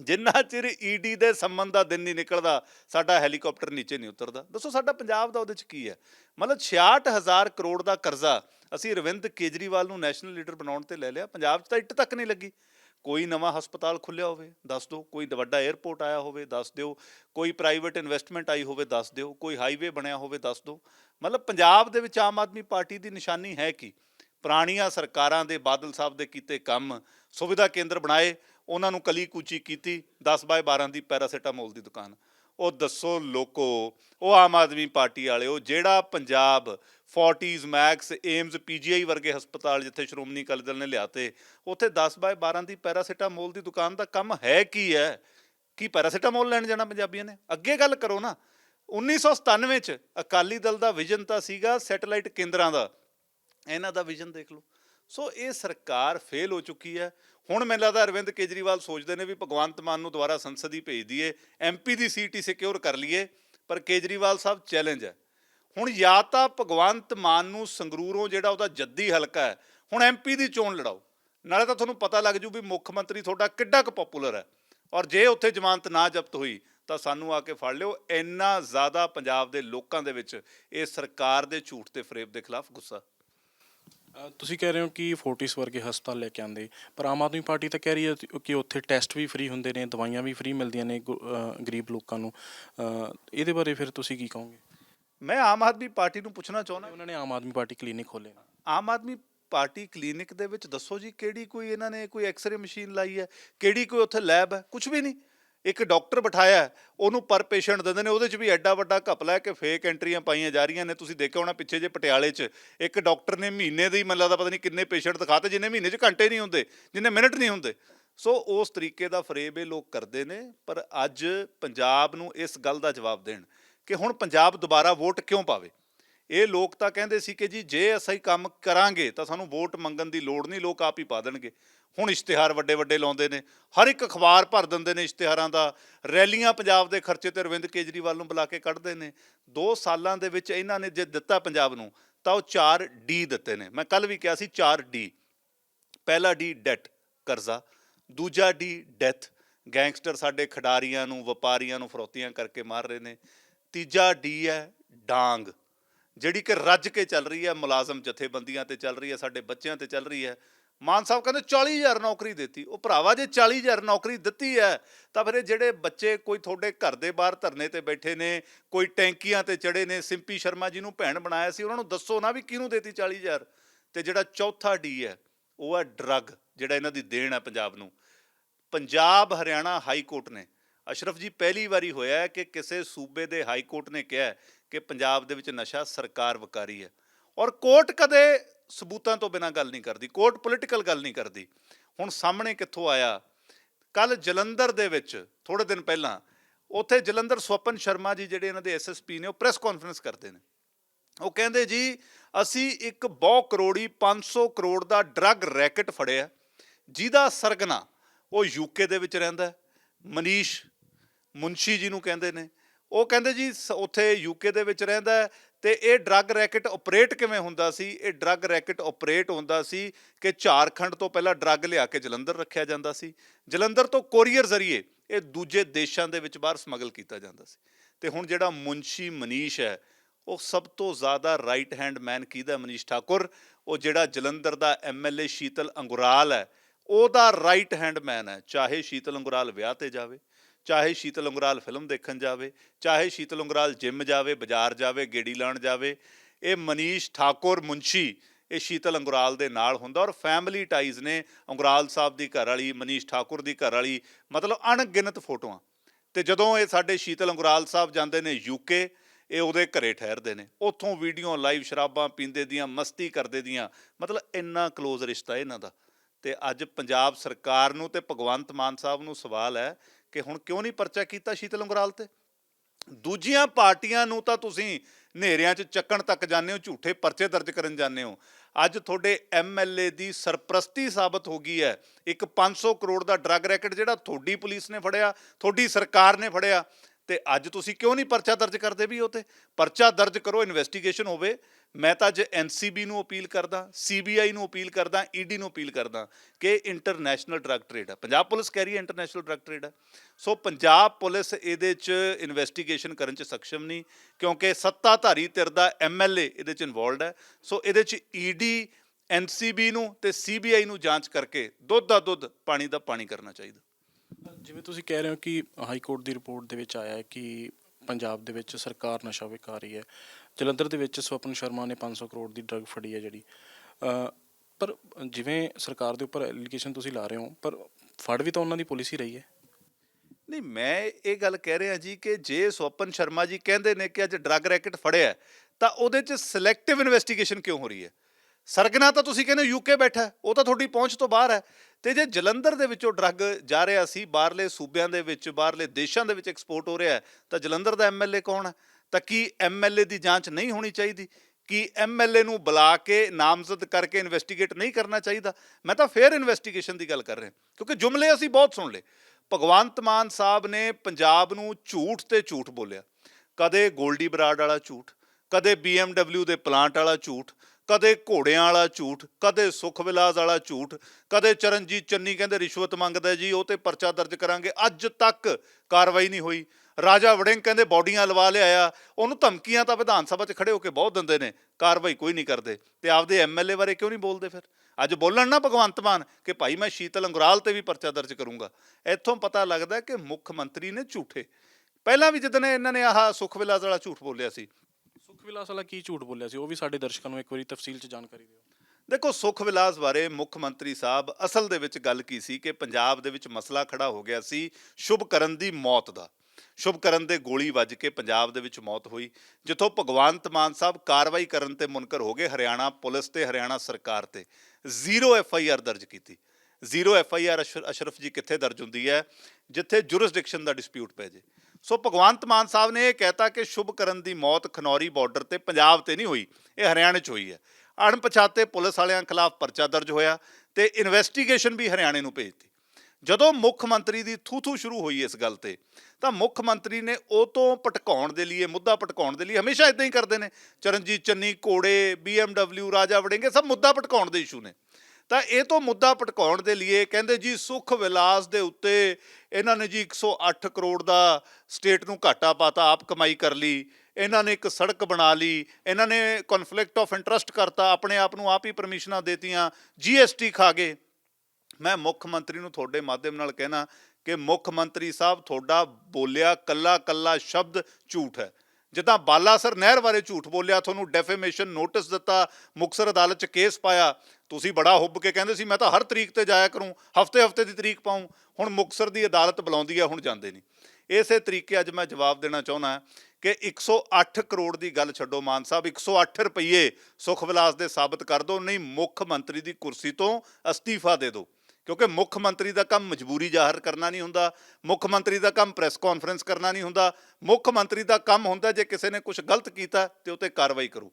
ਜਿੰਨਾ ਚਿਰ ਈਡੀ ਦੇ ਸੰਬੰਧ ਦਾ ਦਿਨ ਨਹੀਂ ਨਿਕਲਦਾ, ਸਾਡਾ ਹੈਲੀਕਾਪਟਰ ਨੀਚੇ ਨਹੀਂ ਉਤਰਦਾ। ਦੱਸੋ ਸਾਡਾ ਪੰਜਾਬ ਦਾ ਉਹਦੇ ਚ ਕੀ ਹੈ? ਮਤਲਬ 66000 ਕਰੋੜ ਦਾ ਕਰਜ਼ਾ ਅਸੀਂ ਰਵਿੰਦ ਕੇਜਰੀਵਾਲ ਨੂੰ ਨੈਸ਼ਨਲ ਲੀਡਰ ਬਣਾਉਣ ਤੇ ਲੈ ਲਿਆ। ਪੰਜਾਬ 'ਚ ਤਾਂ ਇੱਟ ਤੱਕ ਨਹੀਂ ਲੱਗੀ। ਕੋਈ ਨਵਾਂ ਹਸਪਤਾਲ ਖੁੱਲਿਆ ਹੋਵੇ, ਦੱਸ ਦਿਓ। ਕੋਈ ਦ- ਵੱਡਾ 에ਅਰਪੋਰਟ ਆਇਆ ਹੋਵੇ, ਦੱਸ ਦਿਓ। ਕੋਈ ਪ੍ਰਾਈਵੇਟ ਇਨਵੈਸਟਮੈਂਟ ਆਈ ਹੋਵੇ, ਦੱਸ ਦਿਓ। ਕੋਈ ਹਾਈਵੇ ਬਣਿਆ ਹੋਵੇ, ਦੱਸ ਦਿਓ। ਮਤਲਬ ਪੰਜਾਬ ਦੇ ਵਿੱਚ ਆਮ ਆਦਮੀ ਪਾਰਟੀ ਦੀ ਨਿਸ਼ਾਨੀ ਹੈ ਕੀ? ਪੁਰਾਣੀਆਂ ਸਰਕਾਰਾਂ ਦੇ ਬਾਦਲ ਸਾਹਿਬ ਦੇ ਕੀਤੇ ਕੰਮ, ਸੁਵਿਧਾ ਕੇਂਦਰ ਬਣਾਏ ਉਹਨਾਂ ਨੂੰ ਕਲੀ ਕੂਚੀ ਕੀਤੀ 10 ਬਾਏ 12 ਦੀ ਪੈਰਾਸੀਟਾਮੋਲ ਦੀ ਦੁਕਾਨ। ਉਹ ਦੱਸੋ ਲੋਕੋ, ਉਹ ਆਮ ਆਦਮੀ ਪਾਰਟੀ ਵਾਲਿਓ ਜਿਹੜਾ Punjab 40s Max AIIMS PGI ਵਰਗੇ ਹਸਪਤਾਲ ਜਿੱਥੇ ਸ਼੍ਰੋਮਣੀ ਅਕਾਲੀ ਦਲ ਨੇ ਲਿਆਤੇ, ਉੱਥੇ 10 ਬਾਏ 12 ਦੀ ਪੈਰਾਸੀਟਾਮੋਲ ਦੀ ਦੁਕਾਨ ਦਾ ਕੰਮ ਹੈ ਕੀ ਹੈ? ਕੀ ਪੈਰਾਸੀਟਾਮੋਲ ਲੈਣ ਜਾਣਾ ਪੰਜਾਬੀਆਂ ਨੇ? ਅੱਗੇ ਗੱਲ ਕਰੋ ਨਾ। 1997 ਚ ਅਕਾਲੀ ਦਲ ਦਾ ਵਿਜ਼ਨ ਤਾਂ ਸੀਗਾ ਸੈਟੇਲਾਈਟ ਕੇਂਦਰਾਂ ਦਾ। ਇਹਨਾਂ ਦਾ ਵਿਜ਼ਨ ਦੇਖ ਲਓ। ਸੋ ਇਹ ਸਰਕਾਰ ਫੇਲ ਹੋ ਚੁੱਕੀ ਹੈ। ਹੁਣ ਮੈਨੂੰ ਲੱਗਦਾ ਅਰਵਿੰਦ ਕੇਜਰੀਵਾਲ ਸੋਚਦੇ ਨੇ ਵੀ ਭਗਵੰਤ ਮਾਨ ਨੂੰ ਦੁਬਾਰਾ ਸੰਸਦ ਹੀ ਭੇਜ ਦਈਏ ਐਮਪੀ ਦੀ ਸੀਟ ਹੀ ਸਿਕਿਉਰ ਕਰ ਲਈਏ, ਪਰ ਕੇਜਰੀਵਾਲ ਸਾਹਿਬ ਚੈਲੰਜ ਹੈ। ਹੁਣ ਜਾਂ ਤਾਂ ਭਗਵੰਤ ਮਾਨ ਨੂੰ ਸੰਗਰੂਰੋਂ ਜਿਹੜਾ ਉਹਦਾ ਜੱਦੀ ਹਲਕਾ ਹੈ, ਹੁਣ ਐਮਪੀ ਦੀ ਚੋਣ ਲੜਾਓ। ਨਾਲੇ ਤਾਂ ਤੁਹਾਨੂੰ ਪਤਾ ਲੱਗ ਜੂ ਵੀ ਮੁੱਖ ਮੰਤਰੀ ਤੁਹਾਡਾ ਕਿੱਡਾ ਕੁ ਪਪੂਲਰ ਹੈ। ਔਰ ਜੇ ਉੱਥੇ ਜ਼ਮਾਨਤ ਨਾ ਜ਼ਬਤ ਹੋਈ, ਤਾਂ ਸਾਨੂੰ ਆ ਕੇ ਫੜ ਲਿਓ। ਇੰਨਾ ਜ਼ਿਆਦਾ ਪੰਜਾਬ ਦੇ ਲੋਕਾਂ ਦੇ ਵਿੱਚ ਇਹ ਸਰਕਾਰ ਦੇ ਝੂਠ ਤੇ ਫਰੇਬ ਦੇ ਖਿਲਾਫ ਗੁੱਸਾ। ਤੁਸੀਂ ਕਹਿ ਰਹੇ ਹੋ ਕਿ ਫੋਰਟਿਸ ਵਰਗੇ ਹਸਪਤਾਲ ਲੈ ਕੇ ਆਂਦੇ ਪਰ ਆਮ ਆਦਮੀ ਪਾਰਟੀ ਤਾਂ ਕਹਿ ਰਹੀ ਹੈ ਕਿ ਉੱਥੇ ਟੈਸਟ ਵੀ ਫ੍ਰੀ ਹੁੰਦੇ ਨੇ ਦਵਾਈਆਂ ਵੀ ਫ੍ਰੀ ਮਿਲਦੀਆਂ ਨੇ ਗੁ- ਅ, ਗਰੀਬ ਲੋਕਾਂ ਨੂੰ। ਅ, ਇਹਦੇ ਬਾਰੇ ਫਿਰ ਤੁਸੀਂ ਕੀ ਕਹੋਗੇ? ਮੈਂ ਆਮ ਆਦਮੀ ਪਾਰਟੀ ਨੂੰ ਪੁੱਛਣਾ ਚਾਹੁੰਦਾ। ਉਹਨਾਂ ਨੇ ਆਮ ਆਦਮੀ ਪਾਰਟੀ ਕਲੀਨਿਕ ਖੋਲੇ ਆਮ ਆਦਮੀ ਪਾਰਟੀ ਕਲੀਨਿਕ ਦੇ ਵਿੱਚ ਦੱਸੋ ਜੀ ਕਿਹੜੀ ਕੋਈ ਇਹਨਾਂ ਨੇ ਕੋਈ ਐਕਸ-ਰੇ ਮਸ਼ੀਨ ਲਾਈ ਹੈ ਕਿਹੜੀ ਕੋਈ ਉੱਥੇ ਲੈਬ ਹੈ? ਕੁਝ ਵੀ ਨਹੀਂ। ਇੱਕ ਡਾਕਟਰ ਬਿਠਾਇਆ ਉਹਨੂੰ ਪਰ ਪੇਸ਼ੈਂਟ ਦਿੰਦੇ ਨੇ, ਉਹਦੇ 'ਚ ਵੀ ਐਡਾ ਵੱਡਾ ਘਪਲਾ ਹੈ ਕਿ ਫੇਕ ਐਂਟਰੀਆਂ ਪਾਈਆਂ ਜਾ ਰਹੀਆਂ ਨੇ, ਤੁਸੀਂ ਦੇਖਿਆ ਹੋਣਾ ਪਿੱਛੇ ਜੇ ਪਟਿਆਲੇ 'ਚ, ਇੱਕ ਡਾਕਟਰ ਨੇ ਮਹੀਨੇ ਦੀ ਮੈਨੂੰ ਲੱਗਦਾ ਪਤਾ ਨਹੀਂ ਕਿੰਨੇ ਪੇਸ਼ੈਂਟ ਦਿਖਾਤੇ, ਜਿੰਨੇ ਮਹੀਨੇ 'ਚ ਘੰਟੇ ਨਹੀਂ ਹੁੰਦੇ, ਜਿੰਨੇ ਮਿੰਟ ਨਹੀਂ ਹੁੰਦੇ। ਸੋ ਉਸ ਤਰੀਕੇ ਦਾ ਫਰੇਬ ਇਹ ਲੋਕ ਕਰਦੇ ਨੇ, ਪਰ ਅੱਜ ਪੰਜਾਬ ਨੂੰ ਇਸ ਗੱਲ ਦਾ ਜਵਾਬ ਦੇਣ ਕਿ ਹੁਣ ਪੰਜਾਬ ਦੁਬਾਰਾ ਵੋਟ ਕਿਉਂ ਪਾਵੇ। ਇਹ ਲੋਕ ਤਾਂ ਕਹਿੰਦੇ ਸੀ ਕਿ ਜੀ, ਜੇ ਅਸੀਂ ਕੰਮ ਕਰਾਂਗੇ ਤਾਂ ਸਾਨੂੰ ਵੋਟ ਮੰਗਣ ਦੀ ਲੋੜ ਨਹੀਂ, ਲੋਕ ਆਪ ਹੀ ਪਾ ਦੇਣਗੇ। ਹੁਣ ਇਸ਼ਤਿਹਾਰ ਵੱਡੇ ਵੱਡੇ ਲਾਉਂਦੇ ਨੇ, ਹਰ ਇੱਕ ਅਖਬਾਰ ਭਰ ਦਿੰਦੇ ਨੇ ਇਸ਼ਤਿਹਾਰਾਂ ਦਾ, ਰੈਲੀਆਂ ਪੰਜਾਬ ਦੇ ਖਰਚੇ ਤੇ ਅਰਵਿੰਦ ਕੇਜਰੀਵਾਲ ਨੂੰ ਬੁਲਾ ਕੇ ਕੱਢਦੇ ਨੇ 2 ਸਾਲਾਂ ਦੇ ਵਿੱਚ ਇਹਨਾਂ ਨੇ ਜੇ ਦਿੱਤਾ ਪੰਜਾਬ ਨੂੰ, ਤਾਂ ਉਹ 4 ਡੀ ਦਿੱਤੇ ਨੇ, ਮੈਂ ਕੱਲ ਵੀ ਕਿਹਾ ਸੀ 4 ਡੀ, ਪਹਿਲਾ ਡੀ ਡੈਟ ਕਰਜ਼ਾ, ਦੂਜਾ ਡੀ ਡੈਥ, ਗੈਂਗਸਟਰ ਸਾਡੇ ਖਿਡਾਰੀਆਂ ਨੂੰ, ਵਪਾਰੀਆਂ ਨੂੰ ਫਰੋਤੀਆਂ ਕਰਕੇ ਮਾਰ ਰਹੇ ਨੇ, ਤੀਜਾ ਡੀ ਹੈ ਡਾਂਗ, ਜਿਹੜੀ ਕਿ ਰੱਜ ਕੇ ਚੱਲ ਰਹੀ ਹੈ, ਮੁਲਾਜ਼ਮ ਜਥੇਬੰਦੀਆਂ ਤੇ ਚੱਲ ਰਹੀ ਹੈ, ਸਾਡੇ ਬੱਚਿਆਂ ਤੇ ਚੱਲ ਰਹੀ ਹੈ ਮਾਨ ਸਾਹਿਬ ਕਹਿੰਦੇ 40000 ਨੌਕਰੀ ਦਿੱਤੀ। ਉਹ ਭਰਾਵਾ, ਜੇ 40000 ਨੌਕਰੀ ਦਿੱਤੀ ਹੈ, ਤਾਂ ਫਿਰ ਇਹ ਜਿਹੜੇ ਬੱਚੇ ਕੋਈ ਤੁਹਾਡੇ ਘਰ ਦੇ ਬਾਹਰ ਧਰਨੇ ਤੇ ਬੈਠੇ ਨੇ, ਕੋਈ ਟੈਂਕੀਆਂ ਤੇ ਚੜੇ ਨੇ, ਸਿੰਪੀ ਸ਼ਰਮਾ ਜੀ ਨੂੰ ਭੈਣ ਬਣਾਇਆ ਸੀ, ਉਹਨਾਂ ਨੂੰ ਦੱਸੋ ਨਾ ਵੀ ਕਿਹਨੂੰ ਦੇਤੀ 40000 ਤੇ ਜਿਹੜਾ ਚੌਥਾ ਡੀ ਹੈ, ਉਹ ਹੈ ਡਰੱਗ, ਜਿਹੜਾ ਇਹਨਾਂ ਦੀ ਦੇਣ ਹੈ ਪੰਜਾਬ ਨੂੰ। ਪੰਜਾਬ, ਹਰਿਆਣਾ ਹਾਈ ਕੋਰਟ ਨੇ। ਅਸ਼ਰਫ ਜੀ, ਪਹਿਲੀ ਵਾਰੀ ਹੋਇਆ ਕਿ ਕਿਸੇ ਸੂਬੇ ਦੇ ਹਾਈ ਕੋਰਟ ਨੇ ਕਿਹਾ ਕਿ ਪੰਜਾਬ ਦੇ ਵਿੱਚ ਨਸ਼ਾ ਸਰਕਾਰ ਵਕਾਰੀ ਹੈ। ਔਰ ਕੋਰਟ ਕਦੇ ਸਬੂਤਾਂ ਤੋਂ ਬਿਨਾਂ ਗੱਲ ਨਹੀਂ ਕਰਦੀ, ਕੋਰਟ ਪੋਲੀਟੀਕਲ ਗੱਲ ਨਹੀਂ ਕਰਦੀ। ਹੁਣ ਸਾਹਮਣੇ ਕਿੱਥੋਂ ਆਇਆ? ਕੱਲ ਜਲੰਧਰ ਦੇ ਵਿੱਚ ਥੋੜੇ ਦਿਨ ਪਹਿਲਾਂ, ਉੱਥੇ ਜਲੰਧਰ ਸਵਪਨ ਸ਼ਰਮਾ ਜੀ ਜਿਹੜੇ ਇਹਨਾਂ ਦੇ ਐਸਐਸਪੀ ਨੇ, ਉਹ ਪ੍ਰੈਸ ਕਾਨਫਰੰਸ ਕਰਦੇ ਨੇ। ਉਹ ਕਹਿੰਦੇ, ਜੀ, ਅਸੀਂ ਇੱਕ ਬਹੁ ਕਰੋੜੀ 500 ਕਰੋੜ ਦਾ ਡਰੱਗ ਰੈਕਟ ਫੜਿਆ। ਜਿਹਦਾ ਸਰਗਨਾ ਉਹ ਯੂਕੇ ਦੇ ਵਿੱਚ ਰਹਿੰਦਾ ਮਨੀਸ਼ ਮੁੰਸ਼ੀ ਜੀ ਨੂੰ ਕਹਿੰਦੇ ਨੇ। ਉਹ ਕਹਿੰਦੇ ਜੀ, ਸ- ਉੱਥੇ ਯੂਕੇ ਦੇ ਵਿੱਚ ਰਹਿੰਦਾ ਤੇ ਇਹ ਡਰੱਗ ਰੈਕਟ ਆਪਰੇਟ ਕਿਵੇਂ ਹੁੰਦਾ ਸੀ? ਇਹ ਡਰੱਗ ਰੈਕਟ ਆਪਰੇਟ ਹੁੰਦਾ ਸੀ ਕਿ ਝਾਰਖੰਡ ਤੋਂ ਪਹਿਲਾਂ ਡਰੱਗ ਲਿਆ ਕੇ ਜਲੰਧਰ ਰੱਖਿਆ ਜਾਂਦਾ ਸੀ। ਜਲੰਧਰ ਤੋਂ ਕੋਰੀਅਰ ਜ਼ਰੀਏ ਇਹ ਦੂਜੇ ਦੇਸ਼ਾਂ ਦੇ ਵਿੱਚ ਬਾਹਰ ਸਮਗਲ ਕੀਤਾ ਜਾਂਦਾ ਸੀ। ਤੇ ਹੁਣ ਜਿਹੜਾ ਮੁੰਸ਼ੀ ਮਨੀਸ਼ ਹੈ, ਉਹ ਸਭ ਤੋਂ ਜ਼ਿਆਦਾ ਰਾਈਟ ਹੈਂਡ ਮੈਨ ਕਿਹਦਾ ਮਨੀਸ਼ ਠਾਕੁਰ। ਉਹ ਜਿਹੜਾ ਜਲੰਧਰ ਦਾ ਐਮਐਲਏ ਸ਼ੀਤਲ ਅੰਗੁਰਾਲ ਹੈ, ਉਹਦਾ ਰਾਈਟ ਹੈਂਡ ਮੈਨ ਹੈ। ਚਾਹੇ ਸ਼ੀਤਲ ਅੰਗੁਰਾਲ ਵਿਆਹ ਤੇ ਜਾਵੇ ਚਾਹੇ ਸ਼ੀਤਲ ਅੰਗੁਰਾਲ ਫਿਲਮ ਦੇਖਣ ਜਾਵੇ, ਚਾਹੇ ਸ਼ੀਤਲ ਅੰਗੁਰਾਲ ਜਿਮ ਜਾਵੇ, ਬਾਜ਼ਾਰ ਜਾਵੇ, ਗੇੜੀ ਲਾਉਣ ਜਾਵੇ, ਇਹ ਮਨੀਸ਼ ਠਾਕੁਰ ਮੁੰਸ਼ੀ ਇਹ ਸ਼ੀਤਲ ਅੰਗੁਰਾਲ ਦੇ ਨਾਲ ਹੁੰਦਾ ਔਰ ਫੈਮਿਲੀ ਟਾਈਜ਼ ਨੇ ਅੰਗਰਾਲ ਸਾਹਿਬ ਦੀ ਘਰ ਵਾਲੀ ਮਨੀਸ਼ ਠਾਕੁਰ ਦੀ ਘਰ ਵਾਲੀ ਮਤਲਬ ਅਣਗਿਣਤ ਫੋਟੋਆਂ। ਤੇ ਜਦੋਂ ਇਹ ਸਾਡੇ ਸ਼ੀਤਲ ਅੰਗਰਾਲ ਸਾਹਿਬ ਜਾਂਦੇ ਨੇ ਯੂਕੇ ਇਹ ਉਹਦੇ ਘਰੇ ਠਹਿਰਦੇ ਨੇ। ਉੱਥੋਂ ਵੀਡੀਓ ਲਾਈਵ ਸ਼ਰਾਬਾਂ ਪੀਂਦੇ ਦੀਆਂ, ਮਸਤੀ ਕਰਦੇ ਦੀਆਂ, ਮਤਲਬ ਇੰਨਾ ক্লোਜ਼ ਰਿਸ਼ਤਾ ਇਹਨਾਂ ਦਾ। ਤੇ ਅੱਜ ਪੰਜਾਬ ਸਰਕਾਰ ਨੂੰ ਤੇ ਭਗਵੰਤ ਮਾਨ ਸਾਹਿਬ ਨੂੰ ਸਵਾਲ ਹੈ ਕਿ ਹੁਣ ਕਿਉਂ ਨਹੀਂ ਪਰਚਾ ਕੀਤਾ ਸ਼ੀਤਲ ਅੰਗਰਾਲ ਤੇ? ਦੂਜੀਆਂ ਪਾਰਟੀਆਂ ਨੂੰ ਤਾਂ ਤੁਸੀਂ ਹਨੇਰਿਆਂ 'ਚ ਚੱਕਣ ਤੱਕ ਜਾਂਦੇ ਹੋ, ਝੂਠੇ ਪਰਚੇ ਦਰਜ ਕਰਨ ਜਾਂਦੇ ਹੋ। ਅੱਜ ਤੁਹਾਡੇ ਐਮਐਲਏ ਦੀ ਸਰਪ੍ਰਸਤੀ ਸਾਬਤ ਹੋ ਗਈ ਹੈ। ਇੱਕ 500 ਕਰੋੜ ਦਾ ਡਰੱਗ ਰੈਕਟ ਜਿਹੜਾ ਤੁਹਾਡੀ ਪੁਲਿਸ ਨੇ ਫੜਿਆ, ਤੁਹਾਡੀ ਸਰਕਾਰ ਨੇ ਫੜਿਆ। ਤੇ ਅੱਜ ਤੁਸੀਂ ਕਿਉਂ ਨਹੀਂ ਪਰਚਾ ਦਰਜ ਕਰਦੇ ਵੀ ਉਹ ਤੇ? ਪਰਚਾ ਦਰਜ ਕਰੋ ਇਨਵੈਸਟੀਗੇਸ਼ਨ ਹੋਵੇ। ਮੈਂ ਤਾਂ ਅੱਜ ਐਨਸੀਬੀ ਨੂੰ ਅਪੀਲ ਕਰਦਾ ਸੀਬੀਆਈ ਨੂੰ ਅਪੀਲ ਕਰਦਾ ਈਡੀ ਨੂੰ ਅਪੀਲ ਕਰਦਾ ਕਿ ਇੰਟਰਨੈਸ਼ਨਲ ਡਰੱਗ ਟ੍ਰੇਡ ਹੈ ਪੰਜਾਬ ਪੁਲਿਸ ਕਹਿ ਰਹੀ ਹੈ ਇੰਟਰਨੈਸ਼ਨਲ ਡਰੱਗ ਟ੍ਰੇਡ ਹੈ ਸੋ ਪੰਜਾਬ ਪੁਲਿਸ ਇਹਦੇ 'ਚ ਇਨਵੈਸਟੀਗੇਸ਼ਨ ਕਰਨ 'ਚ ਸક્ષਮ ਨਹੀਂ, ਕਿਉਂਕਿ ਸੱਤਾਧਾਰੀ ਧਿਰ ਦਾ ਐਮਐਲਏ ਇਹਦੇ 'ਚ ਇਨਵੋਲਡ ਹੈ। ਸੋ ਇਹਦੇ 'ਚ ਈਡੀ ਐਨਸੀਬੀ ਨੂੰ ਤੇ ਸੀਬੀਆਈ ਨੂੰ ਜਾਂਚ ਕਰਕੇ ਦੁੱਧ ਦਾ ਦੁੱਧ, ਪਾਣੀ ਦਾ ਪਾਣੀ ਕਰਨਾ ਚਾਹੀਦਾ। ਜਿਵੇਂ ਤੁਸੀਂ ਕਹਿ ਰਹੇ ਹੋ ਕਿ ਹਾਈ ਕੋਰਟ ਦੀ ਰਿਪੋਰਟ ਦੇ ਵਿੱਚ ਆਇਆ ਹੈ ਕਿ ਪੰਜਾਬ ਦੇ ਵਿੱਚ ਸਰਕਾਰ ਨਸ਼ਾ ਵਿਕਾ ਰਹੀ ਹੈ। ਜਲੰਧਰ ਦੇ ਵਿੱਚ ਸਵਪਨ ਸ਼ਰਮਾ ਨੇ 500 ਕਰੋੜ ਦੀ ਡਰੱਗ ਫੜੀ ਹੈ ਜਿਹੜੀ। ਪਰ ਜਿਵੇਂ ਸਰਕਾਰ ਦੇ ਉੱਪਰ ਐਲੀਗੇਸ਼ਨ ਤੁਸੀਂ ਲਾ ਰਹੇ ਹੋ, ਪਰ ਫੜ ਵੀ ਤਾਂ ਉਹਨਾਂ ਦੀ ਪੁਲਿਸ ਹੀ ਰਹੀ ਹੈ। ਨਹੀਂ, ਮੈਂ ਇਹ ਗੱਲ ਕਹਿ ਰਿਹਾ ਜੀ ਕਿ ਜੇ ਸਵਪਨ ਸ਼ਰਮਾ ਜੀ ਕਹਿੰਦੇ ਨੇ ਕਿ ਅੱਜ ਡਰੱਗ ਰੈਕਟ ਫੜਿਆ ਤਾਂ ਉਹਦੇ 'ਚ ਸਿਲੈਕਟਿਵ ਇਨਵੈਸਟੀਗੇਸ਼ਨ ਕਿਉਂ ਹੋ ਰਹੀ ਹੈ? ਸਰਗਨਾ ਤਾਂ ਤੁਸੀਂ ਕਹਿੰਦੇ ਯੂਕੇ ਬੈਠਾ ਉਹ ਤਾਂ ਤੁਹਾਡੀ ਪਹੁੰਚ ਤੋਂ ਬਾਹਰ ਹੈ। ਤੇ ਜੇ ਜਲੰਧਰ ਦੇ ਵਿੱਚੋਂ ਡਰੱਗ ਜਾ ਰਿਹਾ ਸੀ, ਬਾਹਰਲੇ ਸੂਬਿਆਂ ਦੇ ਵਿੱਚ, ਬਾਹਰਲੇ ਦੇਸ਼ਾਂ ਦੇ ਵਿੱਚ ਐਕਸਪੋਰਟ ਹੋ ਰਿਹਾ ਤਾਂ ਜਲੰਧਰ ਦਾ ਐਮਐਲਏ ਕੌਣ ਹੈ? ਤਾਂ ਕੀ ਐਮਐਲਏ ਦੀ ਜਾਂਚ ਨਹੀਂ ਹੋਣੀ ਚਾਹੀਦੀ? ਕਿ ਐਮਐਲਏ ਨੂੰ ਬੁਲਾ ਕੇ ਨਾਮਜ਼ਦ ਕਰਕੇ ਇਨਵੈਸਟੀਗੇਟ ਨਹੀਂ ਕਰਨਾ ਚਾਹੀਦਾ? ਮੈਂ ਤਾਂ ਫੇਰ ਇਨਵੈਸਟੀਗੇਸ਼ਨ ਦੀ ਗੱਲ ਕਰ ਰਿਹਾ, ਕਿਉਂਕਿ ਜੁਮਲੇ ਅਸੀਂ ਬਹੁਤ ਸੁਣ ਲਏ। ਭਗਵੰਤ ਮਾਨ ਸਾਹਿਬ ਨੇ ਪੰਜਾਬ ਨੂੰ ਝੂਠ ਤੇ ਝੂਠ ਬੋਲਿਆ। ਕਦੇ ਗੋਲਡੀ ਬਰਾਡ ਵਾਲਾ ਝੂਠ, ਕਦੇ BMW ਦੇ ਪਲਾਂਟ ਵਾਲਾ ਝੂਠ ਕਦੇ ਘੋੜਿਆਂ ਵਾਲਾ ਝੂਠ, ਕਦੇ ਸੁਖ ਵਿਲਾਸ ਵਾਲਾ ਝੂਠ, ਕਦੇ ਚਰਨਜੀਤ ਚੰਨੀ ਕਹਿੰਦੇ ਰਿਸ਼ਵਤ ਮੰਗਦਾ ਜੀ, ਉਹ ਤੇ ਪਰਚਾ ਦਰਜ ਕਰਾਂਗੇ। ਅੱਜ ਤੱਕ ਕਾਰਵਾਈ ਨਹੀਂ ਹੋਈ। ਰਾਜਾ ਵੜਿੰਗ ਕਹਿੰਦੇ ਬੋਡੀਆਂ ਲਵਾ ਲਿਆਇਆ। ਉਹਨੂੰ ਧਮਕੀਆਂ ਤਾਂ ਵਿਧਾਨ ਸਭਾ 'ਚ ਖੜੇ ਹੋ ਕੇ ਬਹੁਤ ਦਿੰਦੇ ਨੇ। ਕਾਰਵਾਈ ਕੋਈ ਨਹੀਂ ਕਰਦੇ। ਤੇ ਆਪਦੇ ਐਮਐਲਏ ਬਾਰੇ ਕਿਉਂ ਨਹੀਂ ਬੋਲਦੇ ਫਿਰ? ਅੱਜ ਬੋਲਣ ਨਾ ਭਗਵੰਤ ਮਾਨ ਕਿ ਭਾਈ ਮੈਂ ਸ਼ੀਤਲ ਅੰਗਰਾਲ ਤੇ ਵੀ ਪਰਚਾ ਦਰਜ ਕਰੂੰਗਾ। ਇੱਥੋਂ ਪਤਾ ਲੱਗਦਾ ਕਿ ਮੁੱਖ ਮੰਤਰੀ ਨੇ ਝੂਠੇ। ਪਹਿਲਾਂ ਵੀ ਜਿੱਦਣ ਇਹਨਾਂ ਨੇ ਆਹ ਸੁਖ ਵਿਲਾਸ ਵਾਲਾ ਝੂਠ ਬੋਲਿਆ ਸੀ ਸੁਖ ਵਿਲਾਸ ਵਾਲਾ ਕੀ ਝੂਠ ਬੋਲਿਆ ਸੀ? ਉਹ ਵੀ ਸਾਡੇ ਦਰਸ਼ਕਾਂ ਨੂੰ ਇੱਕ ਵਾਰੀ ਤਫਸੀਲ 'ਚ ਜਾਣਕਾਰੀ ਦਿਓ। ਦੇਖੋ, ਸੁਖ ਵਿਲਾਸ ਬਾਰੇ ਮੁੱਖ ਮੰਤਰੀ ਸਾਹਿਬ ਅਸਲ ਦੇ ਵਿੱਚ ਗੱਲ ਕੀ ਸੀ ਕਿ ਪੰਜਾਬ ਦੇ ਵਿੱਚ ਮਸਲਾ ਖੜਾ ਹੋ ਗਿਆ ਸੀ ਸ਼ੁਭਕਰਨ ਦੀ ਮੌਤ ਦਾ। ਸ਼ੁਭਕਰਨ ਦੇ ਗੋਲੀ ਵੱਜ ਕੇ ਪੰਜਾਬ ਦੇ ਵਿੱਚ ਮੌਤ ਹੋਈ, ਜਿੱਥੋਂ ਭਗਵੰਤ ਮਾਨ ਸਾਹਿਬ ਕਾਰਵਾਈ ਕਰਨ ਤੇ ਮੁਨਕਰ ਹੋ ਗਏ ਹਰਿਆਣਾ ਪੁਲਿਸ ਤੇ, ਹਰਿਆਣਾ ਸਰਕਾਰ ਤੇ। ਜ਼ੀਰੋ ਐਫ ਆਈ ਆਰ ਦਰਜ ਕੀਤੀ। Zero F I R Ashraf ji ਕਿੱਥੇ ਦਰਜ ਹੁੰਦੀ ਹੈ? ਜਿੱਥੇ ਜੁਰਿਸਡਿਕਸ਼ਨ ਦਾ ਡਿਸਪਿਊਟ ਪੈ ਜੇ। ਸੋ ਭਗਵੰਤ ਮਾਨ ਸਾਹਿਬ ਨੇ ਇਹ ਕਹਿਤਾ ਕਿ ਸ਼ੁਭਕਰਨ ਦੀ ਮੌਤ ਖਨੌਰੀ ਬਾਰਡਰ ਤੇ ਪੰਜਾਬ ਤੇ ਨਹੀਂ ਹੋਈ, ਇਹ ਹਰਿਆਣੇ 'ਚ ਹੋਈ ਹੈ। ਅਣਪਛਾਤੇ ਪੁਲਿਸ ਵਾਲਿਆਂ ਖਿਲਾਫ ਪਰਚਾ ਦਰਜ ਹੋਇਆ ਤੇ ਇਨਵੈਸਟੀਗੇਸ਼ਨ ਵੀ ਹਰਿਆਣੇ ਨੂੰ ਭੇਜਤੀ ਜਦੋਂ ਮੁੱਖ ਮੰਤਰੀ ਦੀ ਥੂ ਥੂ ਸ਼ੁਰੂ ਹੋਈ ਇਸ ਗੱਲ ਤੇ, ਤਾਂ ਮੁੱਖ ਮੰਤਰੀ ਨੇ ਉਹ ਤੋਂ ਭਟਕਾਉਣ ਦੇ ਲਈ ਮੁੱਦਾ ਭਟਕਾਉਣ ਦੇ ਲਈ ਹਮੇਸ਼ਾ ਇਦਾਂ ਹੀ ਕਰਦੇ ਨੇ। ਚਰਨਜੀਤ ਚੰਨੀ ਕੋੜੇ BMW, ਰਾਜਾ ਵੜਿੰਗੇ ਸਭ ਮੁੱਦਾ ਭਟਕਾਉਣ ਦੇ ਇਸ਼ੂ ਨੇ। ਤਾਂ ਇਹ ਤੋਂ ਮੁੱਦਾ ਭਟਕਾਉਣ ਦੇ ਲਈ ਕਹਿੰਦੇ ਜੀ, ਸੁਖ ਵਿਲਾਸ ਦੇ ਉੱਤੇ ਇਹਨਾਂ ਨੇ ਜੀ 108 ਕਰੋੜ ਦਾ ਸਟੇਟ ਨੂੰ ਘਾਟਾ ਪਾਤਾ, ਆਪ ਕਮਾਈ ਕਰ ਲਈ, ਇਹਨਾਂ ਨੇ ਇੱਕ ਸੜਕ ਬਣਾ ਲਈ, ਇਹਨਾਂ ਨੇ ਕਨਫਲਿਕਟ ਆਫ ਇੰਟਰਸਟ ਕਰਤਾ, ਆਪਣੇ ਆਪ ਨੂੰ ਆਪ ਹੀ ਪਰਮਿਸ਼ਨਾਂ ਦੇਤੀਆਂ ਜੀਐਸਟੀ ਖਾ ਗਏ। ਮੈਂ ਮੁੱਖ ਮੰਤਰੀ ਨੂੰ ਤੁਹਾਡੇ ਮਾਧਿਅਮ ਨਾਲ ਕਹਿਣਾ ਕਿ ਮੁੱਖ ਮੰਤਰੀ ਸਾਹਿਬ, ਤੁਹਾਡਾ ਬੋਲਿਆ ਕੱਲਾ ਕੱਲਾ ਸ਼ਬਦ ਝੂਠ ਹੈ। ਜਿੱਦਾਂ ਬਾਲਾਸਰ ਨਹਿਰ ਬਾਰੇ ਝੂਠ ਬੋਲਿਆ, ਤੁਹਾਨੂੰ ਡੈਫੇਮੇਸ਼ਨ ਨੋਟਿਸ ਦਿੱਤਾ ਮੁਕਸਰ ਅਦਾਲਤ 'ਚ ਕੇਸ ਪਾਇਆ ਤੁਸੀਂ ਬੜਾ ਹੁੱਬ ਕੇ ਕਹਿੰਦੇ ਸੀ, ਮੈਂ ਤਾਂ ਹਰ ਤਰੀਕ ਤੇ ਜਾਇਆ ਕਰੂੰ, ਹਫ਼ਤੇ ਹਫ਼ਤੇ ਦੀ ਤਰੀਕ ਪਾਉਂ। ਹੁਣ ਮੁਕਸਰ ਦੀ ਅਦਾਲਤ ਬੁਲਾਉਂਦੀ ਹੈ ਹੁਣ ਜਾਂਦੇ ਨਹੀਂ। ਇਸੇ ਤਰੀਕੇ ਅੱਜ ਮੈਂ ਜਵਾਬ ਦੇਣਾ ਚਾਹੁੰਦਾ ਕਿ 108 ਕਰੋੜ ਦੀ ਗੱਲ ਛੱਡੋ ਮਾਨ ਸਾਹਿਬ 108 ਰੁਪਏ ਸੁਖ ਵਿਲਾਸ ਦੇ ਸਾਬਤ ਕਰ ਦਿਓ, ਨਹੀਂ ਮੁੱਖ ਮੰਤਰੀ ਦੀ ਕੁਰਸੀ ਤੋਂ ਅਸਤੀਫਾ ਦੇ ਦਿਓ। ਕਿਉਂਕਿ ਮੁੱਖ ਮੰਤਰੀ ਦਾ ਕੰਮ ਮਜਬੂਰੀ ਜ਼ਾਹਰ ਕਰਨਾ ਨਹੀਂ ਹੁੰਦਾ, ਮੁੱਖ ਮੰਤਰੀ ਦਾ ਕੰਮ ਪ੍ਰੈਸ ਕਾਨਫਰੰਸ ਕਰਨਾ ਨਹੀਂ ਹੁੰਦਾ, ਮੁੱਖ ਮੰਤਰੀ ਦਾ ਕੰਮ ਹੁੰਦਾ ਜੇ ਕਿਸੇ ਨੇ ਕੁਝ ਗਲਤ ਕੀਤਾ ਤੇ ਉਤੇ ਕਾਰਵਾਈ ਕਰੋ।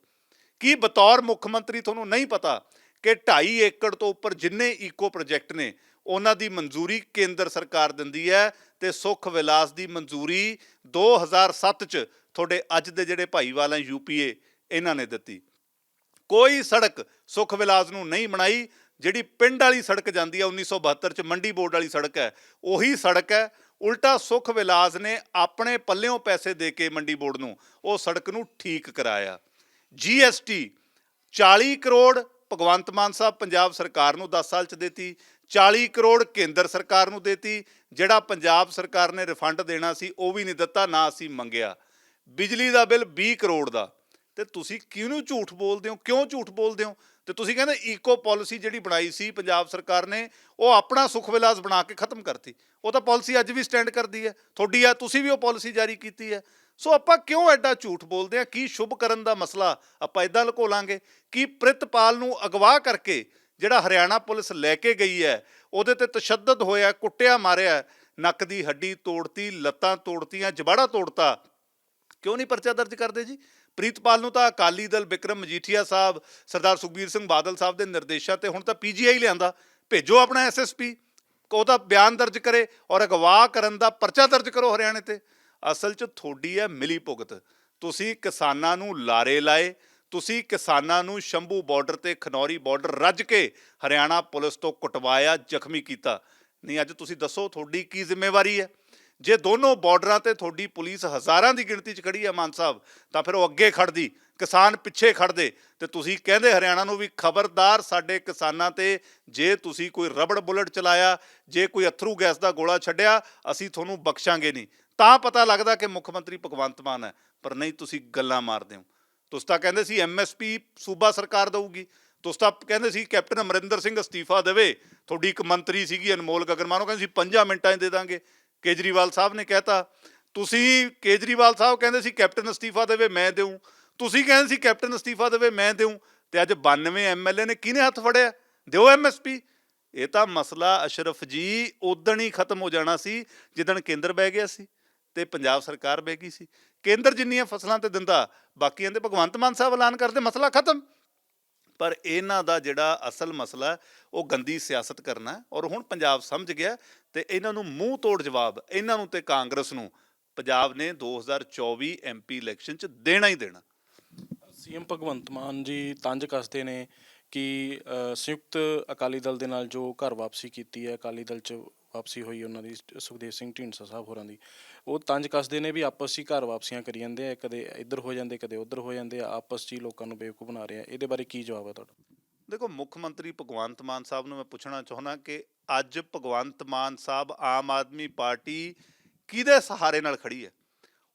ਕੀ ਬਤੌਰ ਮੁੱਖ ਮੰਤਰੀ ਤੁਹਾਨੂੰ ਨਹੀਂ ਪਤਾ ਕਿ 2.5 ਏਕੜ ਤੋਂ ਉੱਪਰ ਜਿੰਨੇ ਈਕੋ ਪ੍ਰੋਜੈਕਟ ਨੇ, ਉਹਨਾਂ ਦੀ ਮਨਜ਼ੂਰੀ ਕੇਂਦਰ ਸਰਕਾਰ ਦਿੰਦੀ ਹੈ ਤੇ ਸੁਖ ਵਿਲਾਸ ਦੀ ਮਨਜ਼ੂਰੀ 2007 ਚ ਤੁਹਾਡੇ ਅੱਜ ਦੇ ਜਿਹੜੇ ਭਾਈਵਾਲ ਹੈ ਯੂਪੀਏ ਇਹਨਾਂ ਨੇ ਦਿੱਤੀ। ਕੋਈ ਸੜਕ ਸੁਖ ਵਿਲਾਸ ਨੂੰ ਨਹੀਂ ਬਣਾਈ, ਜਿਹੜੀ ਪਿੰਡ ਵਾਲੀ ਸੜਕ ਜਾਂਦੀ ਹੈ 1972 ਚ, ਮੰਡੀ ਬੋਰਡ ਵਾਲੀ ਸੜਕ ਹੈ, ਉਹੀ ਸੜਕ ਹੈ। ਉਲਟਾ ਸੁਖ ਵਿਲਾਸ ਨੇ ਆਪਣੇ ਪੱਲਿਓਂ ਪੈਸੇ ਦੇ ਕੇ ਮੰਡੀ ਬੋਰਡ ਨੂੰ ਉਹ ਸੜਕ ਨੂੰ ਠੀਕ ਕਰਾਇਆ। ਜੀਐਸਟੀ 40 ਕਰੋੜ ਭਗਵੰਤ ਮਾਨ ਸਾਹਿਬ ਪੰਜਾਬ ਸਰਕਾਰ ਨੂੰ 10 ਸਾਲ ਚ ਦੇਤੀ 40 ਕਰੋੜ ਕੇਂਦਰ ਸਰਕਾਰ ਨੂੰ ਦੇਤੀ, ਜਿਹੜਾ ਪੰਜਾਬ ਸਰਕਾਰ ਨੇ ਰਿਫੰਡ ਦੇਣਾ ਸੀ, ਉਹ ਵੀ ਨਹੀਂ ਦਿੱਤਾ, ਨਾ ਅਸੀਂ ਮੰਗਿਆ। ਬਿਜਲੀ ਦਾ ਬਿੱਲ 20 ਕਰੋੜ ਦਾ। ਤੇ ਤੁਸੀਂ ਕਿਉਂ ਝੂਠ ਬੋਲਦੇ ਹੋ? ਕਿਉਂ ਝੂਠ ਬੋਲਦੇ ਹੋ? ਤੇ ਤੁਸੀਂ ਕਹਿੰਦੇ ਈਕੋ ਪਾਲਿਸੀ ਜਿਹੜੀ ਬਣਾਈ ਸੀ ਪੰਜਾਬ ਸਰਕਾਰ ਨੇ, ਉਹ ਆਪਣਾ ਸੁਖ ਵਿਲਾਸ ਬਣਾ ਕੇ ਖਤਮ ਕਰਤੀ। ਉਹ ਤਾਂ ਪਾਲਿਸੀ ਅੱਜ ਵੀ ਸਟੈਂਡ ਕਰਦੀ ਹੈ। ਤੁਹਾਡੀ ਆ, ਤੁਸੀਂ ਵੀ ਉਹ ਪਾਲਿਸੀ ਜਾਰੀ ਕੀਤੀ ਹੈ। ਸੋ ਆਪਾਂ ਕਿਉਂ ਐਡਾ ਝੂਠ ਬੋਲਦੇ ਆ ਕੀ ਸ਼ੁਭ ਕਰਨ ਦਾ ਮਸਲਾ ਆਪਾਂ ਇਦਾਂ ਲੁਕੋ ਲਾਂਗੇ ਕੀ ਪ੍ਰਿਤਪਾਲ ਨੂੰ ਅਗਵਾ ਕਰਕੇ ਜਿਹੜਾ ਹਰਿਆਣਾ ਪੁਲਿਸ ਲੈ ਕੇ ਗਈ ਹੈ, ਉਹਦੇ ਤੇ ਤਸ਼ੱਦਦ ਹੋਇਆ, ਕੁੱਟਿਆ ਮਾਰਿਆ, ਨੱਕ ਦੀ ਹੱਡੀ ਤੋੜਤੀ, ਲੱਤਾਂ ਤੋੜਤੀਆਂ ਜਬਾੜਾ ਤੋੜਤਾ, ਕਿਉਂ ਨਹੀਂ ਪਰਚਾ ਦਰਜ ਕਰਦੇ ਜੀ? ਪ੍ਰੀਤਪਾਲ ਨੂੰ ਤਾਂ ਅਕਾਲੀ ਦਲ ਵਿਕਰਮ ਮਜੀਠੀਆ ਸਾਹਿਬ, ਸਰਦਾਰ ਸੁਖਬੀਰ ਸਿੰਘ ਬਾਦਲ ਸਾਹਿਬ ਦੇ ਨਿਰਦੇਸ਼ਾਂ ਤੇ ਹੁਣ ਤਾਂ ਪੀਜੀਆਈ ਲਿਆਂਦਾ। ਭੇਜੋ ਆਪਣਾ ਐਸਐਸਪੀ ਉਹਦਾ ਬਿਆਨ ਦਰਜ ਕਰੇ ਔਰ ਅਗਵਾ ਕਰਨ ਦਾ ਪਰਚਾ ਦਰਜ ਕਰੋ ਹਰਿਆਣੇ ਤੇ। ਅਸਲ 'ਚ ਥੋੜੀ ਹੈ ਮਿਲੀ ਭੁਗਤ। ਤੁਸੀਂ ਕਿਸਾਨਾਂ ਨੂੰ ਲਾਰੇ ਲਾਏ, ਤੁਸੀਂ ਕਿਸਾਨਾਂ ਨੂੰ ਸ਼ੰਭੂ ਬਾਰਡਰ ਤੇ ਖਨੌਰੀ ਬਾਰਡਰ ਰੱਜ ਕੇ ਹਰਿਆਣਾ ਪੁਲਿਸ ਤੋਂ ਕੁਟਵਾਇਆ, ਜ਼ਖਮੀ ਕੀਤਾ। ਨਹੀਂ, ਅੱਜ ਤੁਸੀਂ ਦੱਸੋ ਤੁਹਾਡੀ ਕੀ ਜ਼ਿੰਮੇਵਾਰੀ ਹੈ ਜੇ ਦੋਨੋਂ ਬਾਰਡਰਾਂ ਤੇ ਤੁਹਾਡੀ ਪੁਲਿਸ ਹਜ਼ਾਰਾਂ ਦੀ ਗਿਣਤੀ 'ਚ ਖੜੀ ਹੈ ਮਾਨ ਸਾਹਿਬ, ਤਾਂ ਫਿਰ ਉਹ ਅੱਗੇ ਖੜਦੀ, ਕਿਸਾਨ ਪਿੱਛੇ ਖੜਦੇ। ਤੇ ਤੁਸੀਂ ਕਹਿੰਦੇ ਹਰਿਆਣਾ ਨੂੰ ਵੀ ਖਬਰਦਾਰ ਸਾਡੇ ਕਿਸਾਨਾਂ ਤੇ, ਜੇ ਤੁਸੀਂ ਕੋਈ ਰਬੜ ਬੁਲਟ ਚਲਾਇਆ, ਜੇ ਕੋਈ ਅਥਰੂ ਗੈਸ ਦਾ ਗੋਲਾ ਛੱਡਿਆ, ਅਸੀਂ ਤੁਹਾਨੂੰ ਬਖਸ਼ਾਂਗੇ ਨਹੀਂ। ਤਾਂ ਪਤਾ ਲੱਗਦਾ ਕਿ ਮੁੱਖ ਮੰਤਰੀ ਭਗਵੰਤ ਮਾਨ ਹੈ, ਪਰ ਨਹੀਂ, ਤੁਸੀਂ ਗੱਲਾਂ ਮਾਰਦੇ ਹੋ। ਤੁਸੀਂ ਤਾਂ ਕਹਿੰਦੇ ਸੀ ਐਮਐਸਪੀ ਸੂਬਾ ਸਰਕਾਰ ਦਊਗੀ। ਤੁਸੀਂ ਤਾਂ ਕਹਿੰਦੇ ਸੀ, ਕੈਪਟਨ ਅਮਰਿੰਦਰ ਸਿੰਘ ਅਸਤੀਫਾ ਦੇਵੇ। ਤੁਹਾਡੀ ਇੱਕ ਮੰਤਰੀ ਸੀਗੀ, ਅਨਮੋਲ ਗਗਨਮਾਨ, ਉਹ ਕਹਿੰਦੇ ਸੀ 5 ਮਿੰਟਾਂ 'ਚ ਦੇ ਦਾਂਗੇ। ਕੇਜਰੀਵਾਲ ਸਾਹਿਬ ਨੇ ਕਹਿਤਾ, ਤੁਸੀਂ ਕੇਜਰੀਵਾਲ ਸਾਹਿਬ ਕਹਿੰਦੇ ਸੀ, ਕੈਪਟਨ ਅਸਤੀਫਾ ਦੇਵੇ, ਮੈਂ ਦੇਉਂ ਤੁਸੀਂ ਕਹਿੰਦੇ ਸੀ, ਕੈਪਟਨ ਅਸਤੀਫਾ ਦੇਵੇ, ਮੈਂ ਦੇਉਂ ਤੇ ਅੱਜ 92 ਐਮਐਲਏ ਨੇ ਕਿਹਨੇ ਹੱਥ ਫੜਿਆ? ਦਿਓ ਐਮਐਸਪੀ ਇਹ ਤਾਂ ਮਸਲਾ ਅਸ਼ਰਫ ਜੀ, ਉਦਣ ਹੀ ਖਤਮ ਹੋ ਜਾਣਾ ਸੀ, ਜਿੱਦਣ ਕੇਂਦਰ ਬਹਿ ਗਿਆ ਸੀ। ਤੇ ਪੰਜਾਬ ਸਰਕਾਰ ਬਹਿ ਗਈ ਸੀ। ਕੇਂਦਰ ਜਿੰਨੀਆਂ ਫਸਲਾਂ ਤੇ ਦਿੰਦਾ, ਬਾਕੀਆਂ ਦੇ ਭਗਵੰਤ ਮਾਨ ਸਾਹਿਬ ਐਲਾਨ ਕਰਦੇ, ਮਸਲਾ ਖਤਮ। ਪਰ ਇਹਨਾਂ ਦਾ ਜਿਹੜਾ ਅਸਲ ਮਸਲਾ ਉਹ ਗੰਦੀ ਸਿਆਸਤ ਕਰਨਾ ਔਰ ਹੁਣ ਪੰਜਾਬ ਸਮਝ ਗਿਆ ਤੇ ਇਹਨਾਂ ਨੂੰ ਮੂੰਹ ਤੋੜ ਜਵਾਬ, ਇਹਨਾਂ ਨੂੰ ਤੇ ਕਾਂਗਰਸ ਨੂੰ। ਪੰਜਾਬ ਨੇ 2024 ਐਮਪੀ ਇਲੈਕਸ਼ਨ 'ਚ ਦੇਣਾ ਹੀ ਦੇਣਾ। ਸੀਐਮ ਭਗਵੰਤ ਮਾਨ ਜੀ ਤੰਜ ਕੱਸਦੇ ਨੇ ਕਿ ਸੰਯੁਕਤ ਅਕਾਲੀ ਦਲ ਦੇ ਨਾਲ ਜੋ ਘਰ ਵਾਪਸੀ ਕੀਤੀ ਹੈ, ਅਕਾਲੀ ਦਲ ਚ ਵਾਪਸੀ ਹੋਈ ਉਹਨਾਂ ਦੀ, ਸੁਖਦੇਵ ਸਿੰਘ ਢੀਂਡਸਾ ਸਾਹਿਬ ਹੋਰਾਂ ਦੀ। ਉਹ ਤੰਜ ਕੱਸਦੇ ਨੇ ਵੀ ਆਪਸ 'ਚ ਘਰ ਵਾਪਸੀਆਂ ਕਰੀ ਜਾਂਦੇ ਆ, ਕਦੇ ਇੱਧਰ ਹੋ ਜਾਂਦੇ, ਕਦੇ ਉੱਧਰ ਹੋ ਜਾਂਦੇ ਆ, ਆਪਸ 'ਚ ਹੀ ਲੋਕਾਂ ਨੂੰ ਬੇਵਕੂਫ ਬਣਾ ਰਹੇ ਆ। ਇਹਦੇ ਬਾਰੇ ਕੀ ਜਵਾਬ ਹੈ ਤੁਹਾਡਾ? ਦੇਖੋ, ਮੁੱਖ ਮੰਤਰੀ ਭਗਵੰਤ ਮਾਨ ਸਾਹਿਬ ਨੂੰ ਮੈਂ ਪੁੱਛਣਾ ਚਾਹੁੰਦਾ ਕਿ ਅੱਜ ਭਗਵੰਤ ਮਾਨ ਸਾਹਿਬ ਆਮ ਆਦਮੀ ਪਾਰਟੀ ਕਿਹਦੇ ਸਹਾਰੇ ਨਾਲ ਖੜੀ ਹੈ?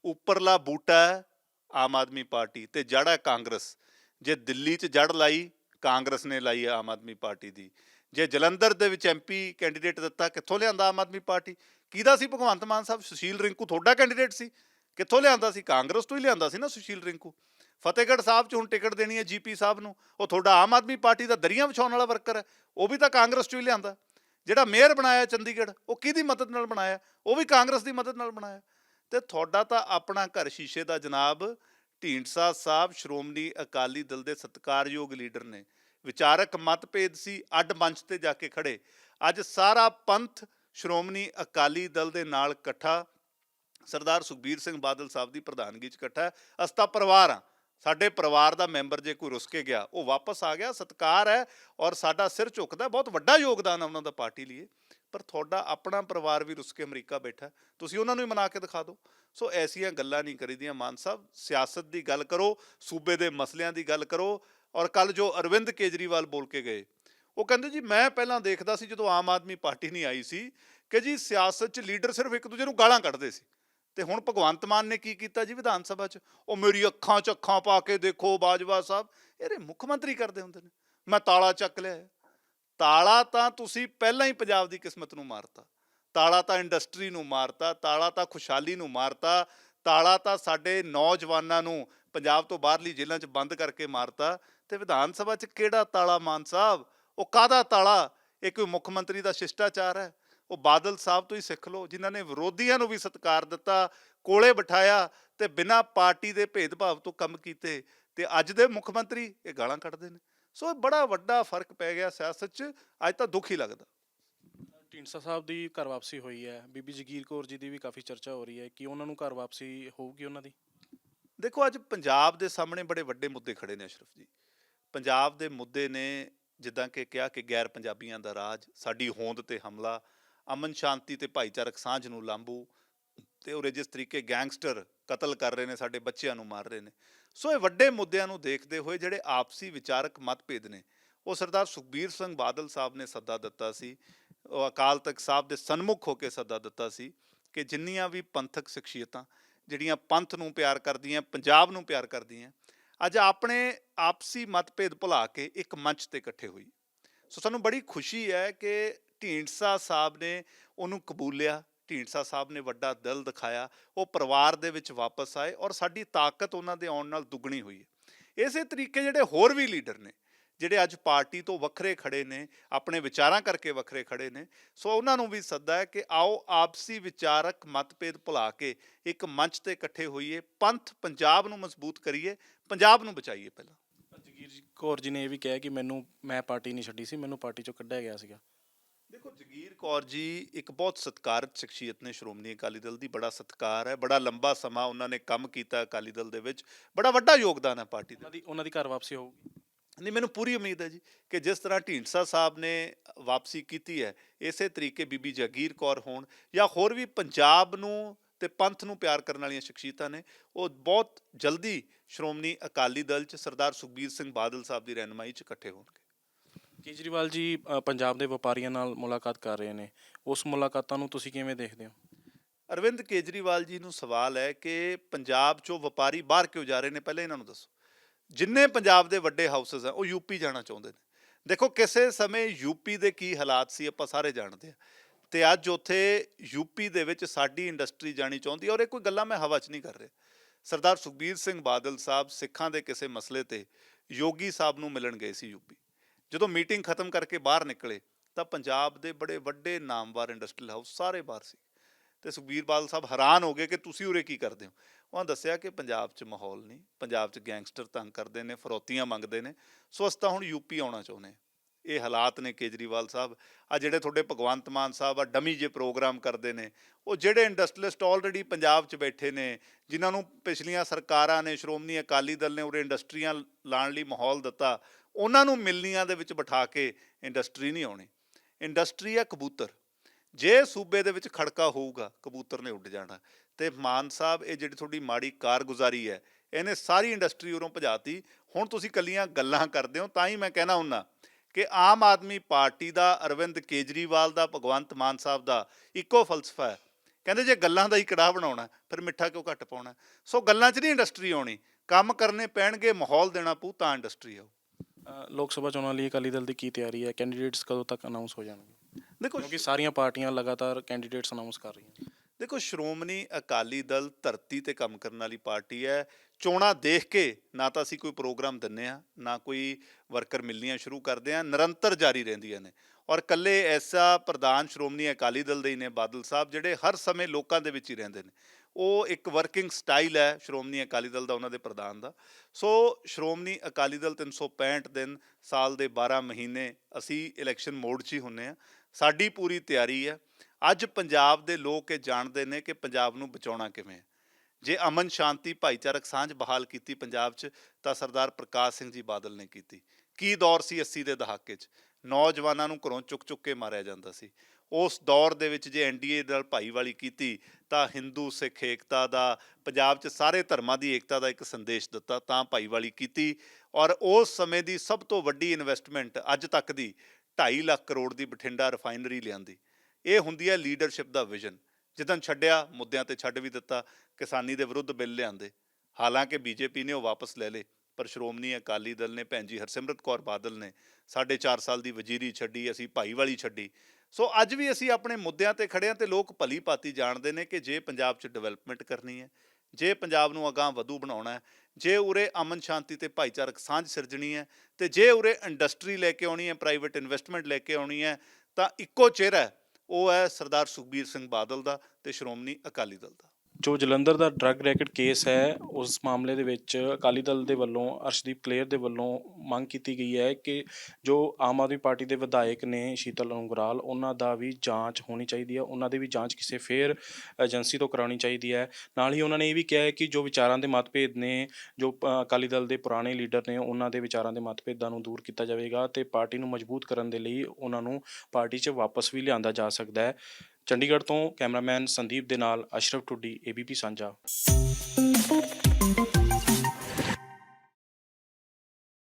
ਉੱਪਰਲਾ ਬੂਟਾ ਆਮ ਆਦਮੀ ਪਾਰਟੀ ਤੇ ਜੜ ਹੈ ਕਾਂਗਰਸ। ਜੇ ਦਿੱਲੀ 'ਚ ਜੜ ਲਾਈ, ਕਾਂਗਰਸ ਨੇ ਲਾਈ ਹੈ ਆਮ ਆਦਮੀ ਪਾਰਟੀ ਦੀ। ਜੇ ਜਲੰਧਰ ਦੇ ਵਿੱਚ ਐਮਪੀ ਕੈਂਡੀਡੇਟ ਦਿੱਤਾ, ਕਿੱਥੋਂ ਲਿਆਂਦਾ ਆਮ ਆਦਮੀ ਪਾਰਟੀ? ਕਿਹਦਾ ਸੀ ਭਗਵੰਤ ਮਾਨ ਸਾਹਿਬ? ਸੁਸ਼ੀਲ ਰਿੰਕੂ ਤੁਹਾਡਾ ਕੈਂਡੀਡੇਟ ਸੀ। ਕਿੱਥੋਂ ਲਿਆਂਦਾ ਸੀ? ਕਾਂਗਰਸ ਤੋਂ ਹੀ ਲਿਆਂਦਾ ਸੀ ਨਾ ਸੁਸ਼ੀਲ ਰਿੰਕੂ। ਫਤਿਹਗੜ੍ਹ ਸਾਹਿਬ 'ਚ ਹੁਣ ਟਿਕਟ ਦੇਣੀ ਹੈ ਜੀਪੀ ਸਾਹਿਬ ਨੂੰ। ਉਹ ਤੁਹਾਡਾ ਆਮ ਆਦਮੀ ਪਾਰਟੀ ਦਾ ਦਰੀਆਂ ਵਿਛਾਉਣ ਵਾਲਾ ਵਰਕਰ ਹੈ। ਉਹ ਵੀ ਤਾਂ ਕਾਂਗਰਸ 'ਚੋਂ ਹੀ ਲਿਆਂਦਾ। ਜਿਹੜਾ ਮੇਅਰ ਬਣਾਇਆ ਚੰਡੀਗੜ੍ਹ, ਉਹ ਕਿਹਦੀ ਮਦਦ ਨਾਲ ਬਣਾਇਆ? ਉਹ ਵੀ ਕਾਂਗਰਸ ਦੀ ਮਦਦ ਨਾਲ ਬਣਾਇਆ। ਤੇ ਤੁਹਾਡਾ ਤਾਂ ਆਪਣਾ ਘਰ ਸ਼ੀਸ਼ੇ ਦਾ ਜਨਾਬ ਢੀਂਡਸਾ ਸਾਹਿਬ, ਸ਼੍ਰੋਮਣੀ ਅਕਾਲੀ ਦਲ ਦੇ ਸਤਿਕਾਰਯੋਗ ਲੀਡਰ ਨੇ। ਵਿਚਾਰਕ ਮਤਭੇਦ ਸੀ, ਅੱਡ ਮੰਚ ਤੇ ਜਾ ਕੇ ਖੜੇ। ਅੱਜ ਸਾਰਾ ਪੰਥ ਸ਼੍ਰੋਮਣੀ ਅਕਾਲੀ ਦਲ ਦੇ ਨਾਲ ਇਕੱਠਾ। ਸਰਦਾਰ ਸੁਖਬੀਰ ਸਿੰਘ ਬਾਦਲ ਸਾਹਿਬ ਦੀ ਪ੍ਰਧਾਨਗੀ 'ਚ ਇਕੱਠਾ। ਅਸਤਾ ਪਰਿਵਾਰ ਆ ਸਾਡੇ ਪਰਿਵਾਰ ਦਾ ਮੈਂਬਰ ਜੇ ਕੋਈ ਰੁੱਸ ਕੇ ਗਿਆ, ਉਹ ਵਾਪਸ ਆ ਗਿਆ, ਸਤਿਕਾਰ ਹੈ ਔਰ ਸਾਡਾ ਸਿਰ ਝੁਕਦਾ, ਬਹੁਤ ਵੱਡਾ ਯੋਗਦਾਨ ਹੈ ਉਹਨਾਂ ਦਾ ਪਾਰਟੀ ਲਈ। ਪਰ ਤੁਹਾਡਾ ਆਪਣਾ ਪਰਿਵਾਰ ਵੀ ਰੁੱਸ ਕੇ ਅਮਰੀਕਾ ਬੈਠਾ। ਤੁਸੀਂ ਉਹਨਾਂ ਨੂੰ ਹੀ ਮਨਾ ਕੇ ਦਿਖਾ ਦਿਓ। ਸੋ ਐਸੀਆਂ ਗੱਲਾਂ ਨਹੀਂ ਕਰੀਦੀਆਂ ਮਾਨ ਸਾਹਿਬ। ਸਿਆਸਤ ਦੀ ਗੱਲ ਕਰੋ, ਸੂਬੇ ਦੇ ਮਸਲਿਆਂ ਦੀ ਗੱਲ ਕਰੋ। ਔਰ ਕੱਲ ਜੋ ਅਰਵਿੰਦ ਕੇਜਰੀਵਾਲ ਬੋਲ ਕੇ ਗਏ, ਉਹ ਕਹਿੰਦੇ ਜੀ, ਮੈਂ ਪਹਿਲਾਂ ਦੇਖਦਾ ਸੀ ਜਦੋਂ ਆਮ ਆਦਮੀ ਪਾਰਟੀ ਨਹੀਂ ਆਈ ਸੀ ਕਿ ਜੀ ਸਿਆਸਤ 'ਚ ਲੀਡਰ ਸਿਰਫ ਇੱਕ ਦੂਜੇ ਨੂੰ ਗਾਲਾਂ ਕੱਢਦੇ ਸੀ। ਤੇ ਹੁਣ ਭਗਵੰਤ ਮਾਨ ਨੇ ਕੀ ਕੀਤਾ ਜੀ ਵਿਧਾਨ ਸਭਾ 'ਚ? ਉਹ ਮੇਰੀ ਅੱਖਾਂ 'ਚ ਅੱਖਾਂ ਪਾ ਕੇ ਦੇਖੋ ਬਾਜਵਾ ਸਾਹਿਬ। ਇਹਦੇ ਮੁੱਖ ਮੰਤਰੀ ਕਰਦੇ ਹੁੰਦੇ ਨੇ। ਮੈਂ ਤਾਲਾ ਚੱਕ ਲਿਆ। ਤਾਲਾ ਤਾਂ ਤੁਸੀਂ ਪਹਿਲਾਂ ਹੀ ਪੰਜਾਬ ਦੀ ਕਿਸਮਤ ਨੂੰ ਮਾਰਤਾ। ਤਾਲਾ ਤਾਂ ਇੰਡਸਟਰੀ ਨੂੰ ਮਾਰਤਾ, ਤਾਲਾ ਤਾਂ ਖੁਸ਼ਹਾਲੀ ਨੂੰ ਮਾਰਤਾ, ਤਾਲਾ ਤਾਂ ਸਾਡੇ ਨੌਜਵਾਨਾਂ ਨੂੰ ਪੰਜਾਬ ਤੋਂ ਬਾਹਰਲੀ ਜੇਲ੍ਹਾਂ 'ਚ ਬੰਦ ਕਰਕੇ ਮਾਰਤਾ। ਤੇ ਵਿਧਾਨ ਸਭਾ 'ਚ ਕਿਹੜਾ ਤਾਲਾ ਮਾਨ ਸਾਹਿਬ? ਉਹ ਕਾਹਦਾ ਤਾਲਾ? ਇਹ ਕੋਈ ਮੁੱਖ ਮੰਤਰੀ ਦਾ ਸ਼ਿਸ਼ਟਾਚਾਰ ਹੈ। ਉਹ ਬਾਦਲ ਸਾਹਿਬ ਤੋਂ ਹੀ ਸਿੱਖ ਲਓ ਜਿਨ੍ਹਾਂ ਨੇ ਵਿਰੋਧੀਆਂ ਨੂੰ ਵੀ ਸਤਿਕਾਰ ਦਿੱਤਾ ਕੋਲੇ ਬਿਠਾਇਆ ਤੇ ਬਿਨਾਂ ਪਾਰਟੀ ਦੇ ਭੇਦਭਾਵ ਤੋਂ ਕੰਮ ਕੀਤੇ ਤੇ ਅੱਜ ਦੇ ਮੁੱਖ ਮੰਤਰੀ ਇਹ ਗਾਲਾਂ ਕੱਢਦੇ ਨੇ। ਸੋ ਇਹ ਬੜਾ ਵੱਡਾ ਫ਼ਰਕ ਪੈ ਗਿਆ ਸਿਆਸਤ 'ਚ ਅੱਜ ਤਾਂ ਦੁੱਖ ਹੀ ਲੱਗਦਾ। ਢੀਂਡਸਾ ਸਾਹਿਬ ਦੀ ਘਰ ਵਾਪਸੀ ਹੋਈ ਹੈ। ਬੀਬੀ ਜਗੀਰ ਕੌਰ ਜੀ ਦੀ ਵੀ ਕਾਫੀ ਚਰਚਾ ਹੋ ਰਹੀ ਹੈ। ਕਿ ਉਹਨਾਂ ਨੂੰ ਘਰ ਵਾਪਸੀ ਹੋਊਗੀ ਉਹਨਾਂ ਦੀ? ਦੇਖੋ ਅੱਜ ਪੰਜਾਬ ਦੇ ਸਾਹਮਣੇ ਬੜੇ ਵੱਡੇ ਮੁੱਦੇ ਖੜੇ ਨੇ ਅਸ਼ਰਫ ਜੀ। ਪੰਜਾਬ ਦੇ ਮੁੱਦੇ ਨੇ ਜਿੱਦਾਂ ਕਿ ਕਿਹਾ ਕਿ ਗੈਰ ਪੰਜਾਬੀਆਂ ਦਾ ਰਾਜ, ਸਾਡੀ ਹੋਂਦ ਤੇ ਹਮਲਾ, ਅਮਨ ਸ਼ਾਂਤੀ ਤੇ ਭਾਈਚਾਰਕ ਸਾਂਝ ਨੂੰ ਲਾਂਬੂ ਤੇ ਉਰੇ ਜਿਸ ਤਰੀਕੇ ਗੈਂਗਸਟਰ ਕਤਲ ਕਰ ਰਹੇ ਨੇ, ਸਾਡੇ ਬੱਚਿਆਂ ਨੂੰ ਮਾਰ ਰਹੇ ਨੇ। ਸੋ ਇਹ ਵੱਡੇ ਮੁੱਦਿਆਂ ਨੂੰ ਦੇਖਦੇ ਹੋਏ ਜਿਹੜੇ ਆਪਸੀ ਵਿਚਾਰਕ ਮਤਭੇਦ ਨੇ, ਉਹ ਸਰਦਾਰ ਸੁਖਬੀਰ ਸਿੰਘ ਬਾਦਲ ਸਾਹਿਬ ਨੇ ਸੱਦਾ ਦਿੱਤਾ ਸੀ, ਉਹ ਅਕਾਲ ਤਖਤ ਸਾਹਿਬ ਦੇ ਸਨਮੁਖ ਹੋ ਕੇ ਸੱਦਾ ਦਿੱਤਾ ਸੀ ਕਿ ਜਿੰਨੀਆਂ ਵੀ ਪੰਥਕ ਸ਼ਖਸੀਅਤਾਂ, ਜਿਹੜੀਆਂ ਪੰਥ ਨੂੰ ਪਿਆਰ ਕਰਦੀਆਂ, ਪੰਜਾਬ ਨੂੰ ਪਿਆਰ ਕਰਦੀਆਂ ਅੱਜ ਆਪਣੇ ਆਪਸੀ ਮਤਭੇਦ ਭੁਲਾ ਕੇ ਇੱਕ ਮੰਚ ਤੇ ਇਕੱਠੇ ਹੋਈ। ਸੋ ਸਾਨੂੰ ਬੜੀ ਖੁਸ਼ੀ ਹੈ ਕਿ ਢੀਂਡਸਾ ਸਾਹਿਬ ਨੇ ਉਹਨੂੰ ਕਬੂਲਿਆ। ਢੀਂਡਸਾ ਸਾਹਿਬ ਨੇ ਵੱਡਾ ਦਿਲ ਦਿਖਾਇਆ। ਉਹ ਪਰਿਵਾਰ ਦੇ ਵਿੱਚ ਵਾਪਸ ਆਏ ਔਰ ਸਾਡੀ ਤਾਕਤ ਉਹਨਾਂ ਦੇ ਆਉਣ ਨਾਲ ਦੁੱਗਣੀ ਹੋਈ। ਹੈ ਇਸੇ ਤਰੀਕੇ ਜਿਹੜੇ ਹੋਰ ਵੀ ਲੀਡਰ ਨੇ ਜਿਹੜੇ ਅੱਜ ਪਾਰਟੀ ਤੋਂ ਵੱਖਰੇ ਖੜੇ ਨੇ ਆਪਣੇ ਵਿਚਾਰਾਂ ਕਰਕੇ ਵੱਖਰੇ ਖੜੇ ਨੇ ਸੋ ਉਹਨਾਂ ਨੂੰ ਵੀ ਸੱਦਾ ਹੈ ਕਿ ਆਓ ਆਪਸੀ ਵਿਚਾਰਕ ਮਤਭੇਦ ਭੁਲਾ ਕੇ ਇੱਕ ਮੰਚ ਤੇ ਇਕੱਠੇ ਹੋਈਏ ਪੰਥ ਪੰਜਾਬ ਨੂੰ ਮਜ਼ਬੂਤ ਕਰੀਏ ਪੰਜਾਬ ਨੂੰ ਬਚਾਈਏ ਪਹਿਲਾਂ। ਜਗੀਰ ਜੀ- ਕੌਰ ਜੀ ਨੇ ਇਹ ਵੀ ਕਿਹਾ ਕਿ ਮੈਨੂੰ ਮੈਂ ਪਾਰਟੀ ਨਹੀਂ ਛੱਡੀ ਸੀ ਮੈਨੂੰ ਪਾਰਟੀ ਚੋਂ ਕੱਢਿਆ ਗਿਆ ਸੀਗਾ। ਦੇਖੋ ਜਗੀਰ ਕੌਰ ਜੀ ਇੱਕ ਬਹੁਤ ਸਤਿਕਾਰਤ ਸ਼ਖਸੀਅਤ ਨੇ ਸ਼੍ਰੋਮਣੀ ਅਕਾਲੀ ਦਲ ਦੀ ਬੜਾ ਸਤਿਕਾਰ ਹੈ ਬੜਾ ਲੰਬਾ ਸਮਾਂ ਉਹਨਾਂ ਨੇ ਕੰਮ ਕੀਤਾ ਅਕਾਲੀ ਦਲ ਦੇ ਵਿੱਚ ਬੜਾ ਵੱਡਾ ਯੋਗਦਾਨ ਹੈ ਪਾਰਟੀ ਦਾ ਉਹਨਾਂ ਦੀ ਉਹਨਾਂ ਦੀ ਘਰ ਵਾਪਸੀ ਹੋਊਗੀ। ਨਹੀਂ ਮੈਨੂੰ ਪੂਰੀ ਉਮੀਦ ਹੈ ਜੀ ਕਿ ਜਿਸ ਤਰ੍ਹਾਂ ਢੀਂਡਸਾ ਸਾਹਿਬ ਨੇ ਵਾਪਸੀ ਕੀਤੀ ਹੈ ਇਸੇ ਤਰੀਕੇ ਬੀਬੀ ਜਗੀਰ ਕੌਰ ਹੋਣ ਜਾਂ ਹੋਰ ਵੀ ਪੰਜਾਬ ਨੂੰ ਤੇ ਪੰਥ ਨੂੰ ਪਿਆਰ ਕਰਨ ਵਾਲੀਆਂ ਸ਼ਖਸੀਅਤਾਂ ਨੇ ਉਹ ਬਹੁਤ ਜਲਦੀ ਸ਼੍ਰੋਮਣੀ ਅਕਾਲੀ ਦਲ 'ਚ ਸਰਦਾਰ ਸੁਖਬੀਰ ਸਿੰਘ ਬਾਦਲ ਸਾਹਿਬ ਦੀ ਰਹਿਨਮਾਈ 'ਚ ਇਕੱਠੇ ਹੋਣਗੇ। ਕੇਜਰੀਵਾਲ ਜੀ ਪੰਜਾਬ ਦੇ ਵਪਾਰੀਆਂ ਨਾਲ ਮੁਲਾਕਾਤ ਕਰ ਰਹੇ ਨੇ ਉਸ ਮੁਲਾਕਾਤਾਂ ਨੂੰ ਤੁਸੀਂ ਕਿਵੇਂ ਦੇਖਦੇ ਹੋ? ਅਰਵਿੰਦ ਕੇਜਰੀਵਾਲ ਜੀ ਨੂੰ ਸਵਾਲ ਹੈ ਕਿ ਪੰਜਾਬ 'ਚੋਂ ਵਪਾਰੀ ਬਾਹਰ ਕਿਉਂ ਜਾ ਰਹੇ ਨੇ ਪਹਿਲਾਂ ਇਹਨਾਂ ਨੂੰ ਦੱਸੋ। ਜਿੰਨੇ ਪੰਜਾਬ ਦੇ ਵੱਡੇ ਹਾਊਸਸ ਆ, ਉਹ ਯੂਪੀ ਜਾਣਾ ਚਾਹੁੰਦੇ ਨੇ। ਦੇਖੋ, ਕਿਸੇ ਸਮੇਂ ਯੂਪੀ ਦੇ ਕੀ ਹਾਲਾਤ ਸੀ, ਆਪਾਂ ਸਾਰੇ ਜਾਣਦੇ ਆ। ਤੇ ਅੱਜ ਉੱਥੇ ਯੂਪੀ ਦੇ ਵਿੱਚ ਸਾਡੀ ਇੰਡਸਟਰੀ ਜਾਣੀ ਚਾਹੁੰਦੀ ਔਰ ਇਹ ਕੋਈ ਗੱਲਾਂ ਮੈਂ ਹਵਾ 'ਚ ਨਹੀਂ ਕਰ ਰਿਹਾ। ਸਰਦਾਰ ਸੁਖਬੀਰ ਸਿੰਘ ਬਾਦਲ ਸਾਹਿਬ ਸਿੱਖਾਂ ਦੇ ਕਿਸੇ ਮਸਲੇ ਤੇ ਯੋਗੀ ਸਾਹਿਬ ਨੂੰ ਮਿਲਣ ਗਏ ਸੀ ਯੂਪੀ ਜਦੋਂ ਮੀਟਿੰਗ ਖਤਮ ਕਰਕੇ ਬਾਹਰ ਨਿਕਲੇ, ਤਾਂ ਪੰਜਾਬ ਦੇ ਬੜੇ ਵੱਡੇ ਨਾਮਵਾਰ ਇੰਡਸਟਰੀਅਲ ਹਾਊਸ ਸਾਰੇ ਬਾਹਰ ਸੀ। ਤੇ ਸੁਖਬੀਰ ਬਾਦਲ ਸਾਹਿਬ ਹੈਰਾਨ ਹੋ ਗਏ ਕਿ ਤੁਸੀਂ ਉਰੇ ਕੀ ਕਰਦੇ ਹੋ? ਉਹਨਾਂ ਦੱਸਿਆ ਕਿ ਪੰਜਾਬ 'ਚ ਮਾਹੌਲ ਨਹੀਂ, ਪੰਜਾਬ 'ਚ ਗੈਂਗਸਟਰ ਤੰਗ ਕਰਦੇ ਨੇ, ਫਰੋਤੀਆਂ ਮੰਗਦੇ ਨੇ, ਸੋ ਅਸੀਂ ਤਾਂ ਹੁਣ ਯੂਪੀ ਆਉਣਾ ਚਾਹੁੰਦੇ ਇਹ ਹਾਲਾਤ ਨੇ ਕੇਜਰੀਵਾਲ ਸਾਹਿਬ ਆ ਜਿਹੜੇ ਤੁਹਾਡੇ ਭਗਵੰਤ ਮਾਨ ਸਾਹਿਬ ਆ ਡਮੀ ਜੇ ਪ੍ਰੋਗਰਾਮ ਕਰਦੇ ਨੇ, ਉਹ ਜਿਹੜੇ ਇੰਡਸਟਰੀਲਿਸਟ ਆਲਰੇਡੀ ਪੰਜਾਬ 'ਚ ਬੈਠੇ ਨੇ, ਜਿਨ੍ਹਾਂ ਨੂੰ ਪਿਛਲੀਆਂ ਸਰਕਾਰਾਂ ਨੇ, ਸ਼੍ਰੋਮਣੀ ਅਕਾਲੀ ਦਲ ਨੇ ਉਰੇ ਇੰਡਸਟਰੀਆਂ ਲਾਉਣ ਲਈ ਮਾਹੌਲ ਦਿੱਤਾ, ਉਹਨਾਂ ਨੂੰ ਮਿਲਨੀਆਂ ਦੇ ਵਿੱਚ ਬਿਠਾ ਕੇ ਇੰਡਸਟਰੀ ਨਹੀਂ ਆਉਣੀ। ਇੰਡਸਟਰੀ ਆ ਕਬੂਤਰ। ਜੇ ਸੂਬੇ ਦੇ ਵਿੱਚ ਖੜਕਾ ਹੋਊਗਾ, ਕਬੂਤਰ ਨੇ ਉੱਡ ਜਾਣਾ। ਤੇ ਮਾਨ ਸਾਹਿਬ ਇਹ ਜਿਹੜੀ ਤੁਹਾਡੀ ਮਾੜੀ ਕਾਰਗੁਜ਼ਾਰੀ ਹੈ ਇਹਨੇ ਸਾਰੀ ਇੰਡਸਟਰੀ ਉਰੋਂ ਭਜਾਤੀ। ਹੁਣ ਤੁਸੀਂ ਕੱਲੀਆਂ ਗੱਲਾਂ ਕਰਦੇ ਹੋ ਤਾਂ ਹੀ ਮੈਂ ਕਹਿਣਾ ਹੁੰਨਾ ਕਿ ਆਮ ਆਦਮੀ ਪਾਰਟੀ ਦਾ ਅਰਵਿੰਦ ਕੇਜਰੀਵਾਲ ਦਾ ਭਗਵੰਤ ਮਾਨ ਸਾਹਿਬ ਦਾ ਇੱਕੋ ਫਲਸਫਾ ਹੈ। ਕਹਿੰਦੇ ਜੇ ਗੱਲਾਂ ਦਾ ਹੀ ਕੜਾਹ ਬਣਾਉਣਾ ਫਿਰ ਮਿੱਠਾ ਕਿਉਂ ਘੱਟ ਪਾਉਣਾ? ਸੋ ਗੱਲਾਂ 'ਚ ਨਹੀਂ ਇੰਡਸਟਰੀ ਆਉਣੀ ਕੰਮ ਕਰਨੇ ਪੈਣਗੇ ਮਾਹੌਲ ਦੇਣਾ ਪਊ ਤਾਂ ਇੰਡਸਟਰੀ ਅ, ਲੋਕ ਸਭਾ ਚੋਣਾਂ ਲਈ ਅਕਾਲੀ ਦਲ ਦੀ ਕੀ ਤਿਆਰੀ ਹੈ? ਕੈਂਡੀਡੇਟਸ ਕਦੋਂ ਤੱਕ ਅਨਾਉਂਸ ਹੋ ਜਾਣਗੇ? ਦੇਖੋ ਕਿਉਂਕਿ ਸਾਰੀਆਂ ਪਾਰਟੀਆਂ ਲਗਾਤਾਰ ਕੈਂਡੀਡੇਟਸ ਅਨਾਉਂਸ ਕਰ ਰਹੀਆਂ ਦੇਖੋ, ਸ਼੍ਰੋਮਣੀ ਅਕਾਲੀ ਦਲ ਧਰਤੀ ਤੇ ਕੰਮ ਕਰਨ ਵਾਲੀ ਪਾਰਟੀ ਹੈ। ਚੋਣਾਂ ਦੇਖ ਕੇ ਨਾ ਤਾਂ ਅਸੀਂ ਕੋਈ ਪ੍ਰੋਗਰਾਮ ਦਿੰਨੇ ਆ ਨਾ ਕੋਈ ਵਰਕਰ ਮਿਲਣੀਆਂ ਸ਼ੁਰੂ ਕਰਦੇ ਆ ਨਿਰੰਤਰ ਜਾਰੀ ਰਹਿੰਦੀਆਂ ਨੇ। ਔਰ ਕੱਲੇ ਐਸਾ ਪ੍ਰਧਾਨ ਸ਼੍ਰੋਮਣੀ ਅਕਾਲੀ ਦਲ ਦੇ ਹੀ ਨੇ ਬਾਦਲ ਸਾਹਿਬ, ਜਿਹੜੇ ਹਰ ਸਮੇਂ ਲੋਕਾਂ ਦੇ ਵਿੱਚ ਹੀ ਰਹਿੰਦੇ ਨੇ। ਉਹ ਇੱਕ ਵਰਕਿੰਗ ਸਟਾਈਲ ਹੈ ਸ਼੍ਰੋਮਣੀ ਅਕਾਲੀ ਦਲ ਦਾ, ਉਹਨਾਂ ਦੇ ਪ੍ਰਧਾਨ ਦਾ। ਸੋ ਸ਼੍ਰੋਮਣੀ ਅਕਾਲੀ ਦਲ 365 ਦਿਨ ਸਾਲ ਦੇ 12 ਮਹੀਨੇ ਅਸੀਂ ਇਲੈਕਸ਼ਨ ਮੋਡ 'ਚ ਹੀ ਹੁੰਨੇ ਆ ਸਾਡੀ ਪੂਰੀ ਤਿਆਰੀ ਹੈ। ਅੱਜ ਪੰਜਾਬ ਦੇ ਲੋਕ ਇਹ ਜਾਣਦੇ ਨੇ ਕਿ ਪੰਜਾਬ ਨੂੰ ਬਚਾਉਣਾ ਕਿਵੇਂ ਹੈ। ਜੇ ਅਮਨ ਸ਼ਾਂਤੀ, ਭਾਈਚਾਰਕ ਸਾਂਝ ਬਹਾਲ ਕੀਤੀ ਪੰਜਾਬ 'ਚ, ਤਾਂ ਸਰਦਾਰ ਪ੍ਰਕਾਸ਼ ਸਿੰਘ ਜੀ ਬਾਦਲ ਨੇ ਕੀਤੀ। ਕੀ ਦੌਰ ਸੀ 80 ਦੇ ਦਹਾਕੇ 'ਚ? ਨੌਜਵਾਨਾਂ ਨੂੰ ਘਰੋਂ ਚੁੱਕ ਚੁੱਕ ਕੇ ਮਾਰਿਆ ਜਾਂਦਾ ਸੀ। ਉਸ ਦੌਰ ਦੇ ਵਿੱਚ ਜੇ ਐਨਡੀਏ ਨਾਲ ਭਾਈਵਾਲੀ ਕੀਤੀ, ਤਾਂ ਹਿੰਦੂ, ਸਿੱਖ ਏਕਤਾ ਦਾ, ਪੰਜਾਬ 'ਚ ਸਾਰੇ ਧਰਮਾਂ ਦੀ ਏਕਤਾ ਦਾ ਇੱਕ ਸੰਦੇਸ਼ ਦਿੱਤਾ, ਤਾਂ ਭਾਈਵਾਲੀ ਕੀਤੀ। ਔਰ ਉਸ ਸਮੇਂ ਦੀ ਸਭ ਤੋਂ ਵੱਡੀ ਇਨਵੈਸਟਮੈਂਟ ਅੱਜ ਤੱਕ ਦੀ 2.5 ਲੱਖ ਕਰੋੜ ਦੀ ਬਠਿੰਡਾ ਰਿਫਾਈਨਰੀ ਲਿਆਂਦੀ। ਇਹ ਹੁੰਦੀ ਹੈ ਲੀਡਰਸ਼ਿਪ ਦਾ ਵਿਜ਼ਨ ਜਿੱਦਣ ਛੱਡਿਆ, ਮੁੱਦਿਆਂ ਤੇ ਛੱਡ ਵੀ ਦਿੱਤਾ, ਕਿਸਾਨੀ ਦੇ ਵਿਰੁੱਧ ਬਿੱਲ ਲਿਆਂਦੇ। ਹਾਲਾਂਕਿ ਬੀਜੇਪੀ ਨੇ ਉਹ ਵਾਪਸ ਲੈ ਲਏ, ਪਰ ਸ਼੍ਰੋਮਣੀ ਅਕਾਲੀ ਦਲ ਨੇ ਭੈਣ ਜੀ ਹਰਸਿਮਰਤ ਕੌਰ ਬਾਦਲ ਨੇ ਸਾਢੇ ਚਾਰ ਸਾਲ ਦੀ ਵਜ਼ੀਰੀ ਛੱਡੀ, ਅਸੀਂ ਭਾਈਵਾਲੀ ਛੱਡੀ। ਸੋ ਅੱਜ ਵੀ ਅਸੀਂ ਆਪਣੇ ਮੁੱਦਿਆਂ ਤੇ ਖੜੇ ਹਾਂ ਤੇ ਲੋਕ ਭਲੀ ਭਾਤੀ ਜਾਣਦੇ ਨੇ ਕਿ ਜੇ ਪੰਜਾਬ 'ਚ ਡਿਵੈਲਪਮੈਂਟ ਕਰਨੀ ਹੈ, ਜੇ ਪੰਜਾਬ ਨੂੰ ਅਗਾਂਹ ਵਧੂ ਬਣਾਉਣਾ ਹੈ, ਜੇ ਉਰੇ ਅਮਨ ਸ਼ਾਂਤੀ ਤੇ ਭਾਈਚਾਰਕ ਸਾਂਝ ਸਿਰਜਣੀ ਹੈ ਤੇ ਜੇ ਉਰੇ ਇੰਡਸਟਰੀ ਲੈ ਕੇ ਆਉਣੀ ਹੈ ਪ੍ਰਾਈਵੇਟ ਇਨਵੈਸਟਮੈਂਟ ਲੈ ਕੇ ਆਉਣੀ ਹੈ, ਤਾਂ ਇੱਕੋ ਚਿਹਰਾ ਉਹ ਹੈ ਸਰਦਾਰ ਸੁਖਬੀਰ ਸਿੰਘ ਬਾਦਲ ਦਾ ਤੇ ਸ਼੍ਰੋਮਣੀ ਅਕਾਲੀ ਦਲ ਦਾ। ਜੋ ਜਲੰਧਰ ਦਾ ਡਰੱਗ ਰੈਕਟ ਕੇਸ ਹੈ, ਉਸ ਮਾਮਲੇ ਦੇ ਵਿੱਚ ਅਕਾਲੀ ਦਲ ਦੇ ਵੱਲੋਂ, ਅਰਸ਼ਦੀਪ ਕਲੇਰ ਦੇ ਵੱਲੋਂ ਮੰਗ ਕੀਤੀ ਗਈ ਹੈ ਕਿ ਜੋ ਆਮ ਆਦਮੀ ਪਾਰਟੀ ਦੇ ਵਿਧਾਇਕ ਨੇ ਸ਼ੀਤਲ ਉਂਗਰਾਲ ਉਹਨਾਂ ਦਾ ਵੀ ਜਾਂਚ ਹੋਣੀ ਚਾਹੀਦੀ ਹੈ, ਉਹਨਾਂ ਦੀ ਵੀ ਜਾਂਚ ਕਿਸੇ ਫੇਅਰ ਏਜੰਸੀ ਤੋਂ ਕਰਾਉਣੀ ਚਾਹੀਦੀ ਹੈ। ਨਾਲ ਹੀ ਉਹਨਾਂ ਨੇ ਇਹ ਵੀ ਕਿਹਾ ਹੈ ਕਿ ਜੋ ਵਿਚਾਰਾਂ ਦੇ ਮਤਭੇਦ ਨੇ, ਜੋ ਅਕਾਲੀ ਦਲ ਦੇ ਪੁਰਾਣੇ ਲੀਡਰ ਨੇ, ਉਹਨਾਂ ਦੇ ਵਿਚਾਰਾਂ ਦੇ ਮਤਭੇਦਾਂ ਨੂੰ ਦੂਰ ਕੀਤਾ ਜਾਵੇਗਾ ਤੇ ਪਾਰਟੀ ਨੂੰ ਮਜ਼ਬੂਤ ਕਰਨ ਦੇ ਲਈ ਉਹਨਾਂ ਨੂੰ ਪਾਰਟੀ 'ਚ ਵਾਪਸ ਵੀ ਲਿਆਂਦਾ ਜਾ ਸਕਦਾ ਹੈ। ਚੰਡੀਗੜ੍ਹ ਤੋਂ ਕੈਮਰਾਮੈਨ ਸੰਦੀਪ ਦੇ ਨਾਲ ਅਸ਼ਰਫ ਟੁੱਡੀ ਏਬੀਪੀ ਸਾਂਝਾ।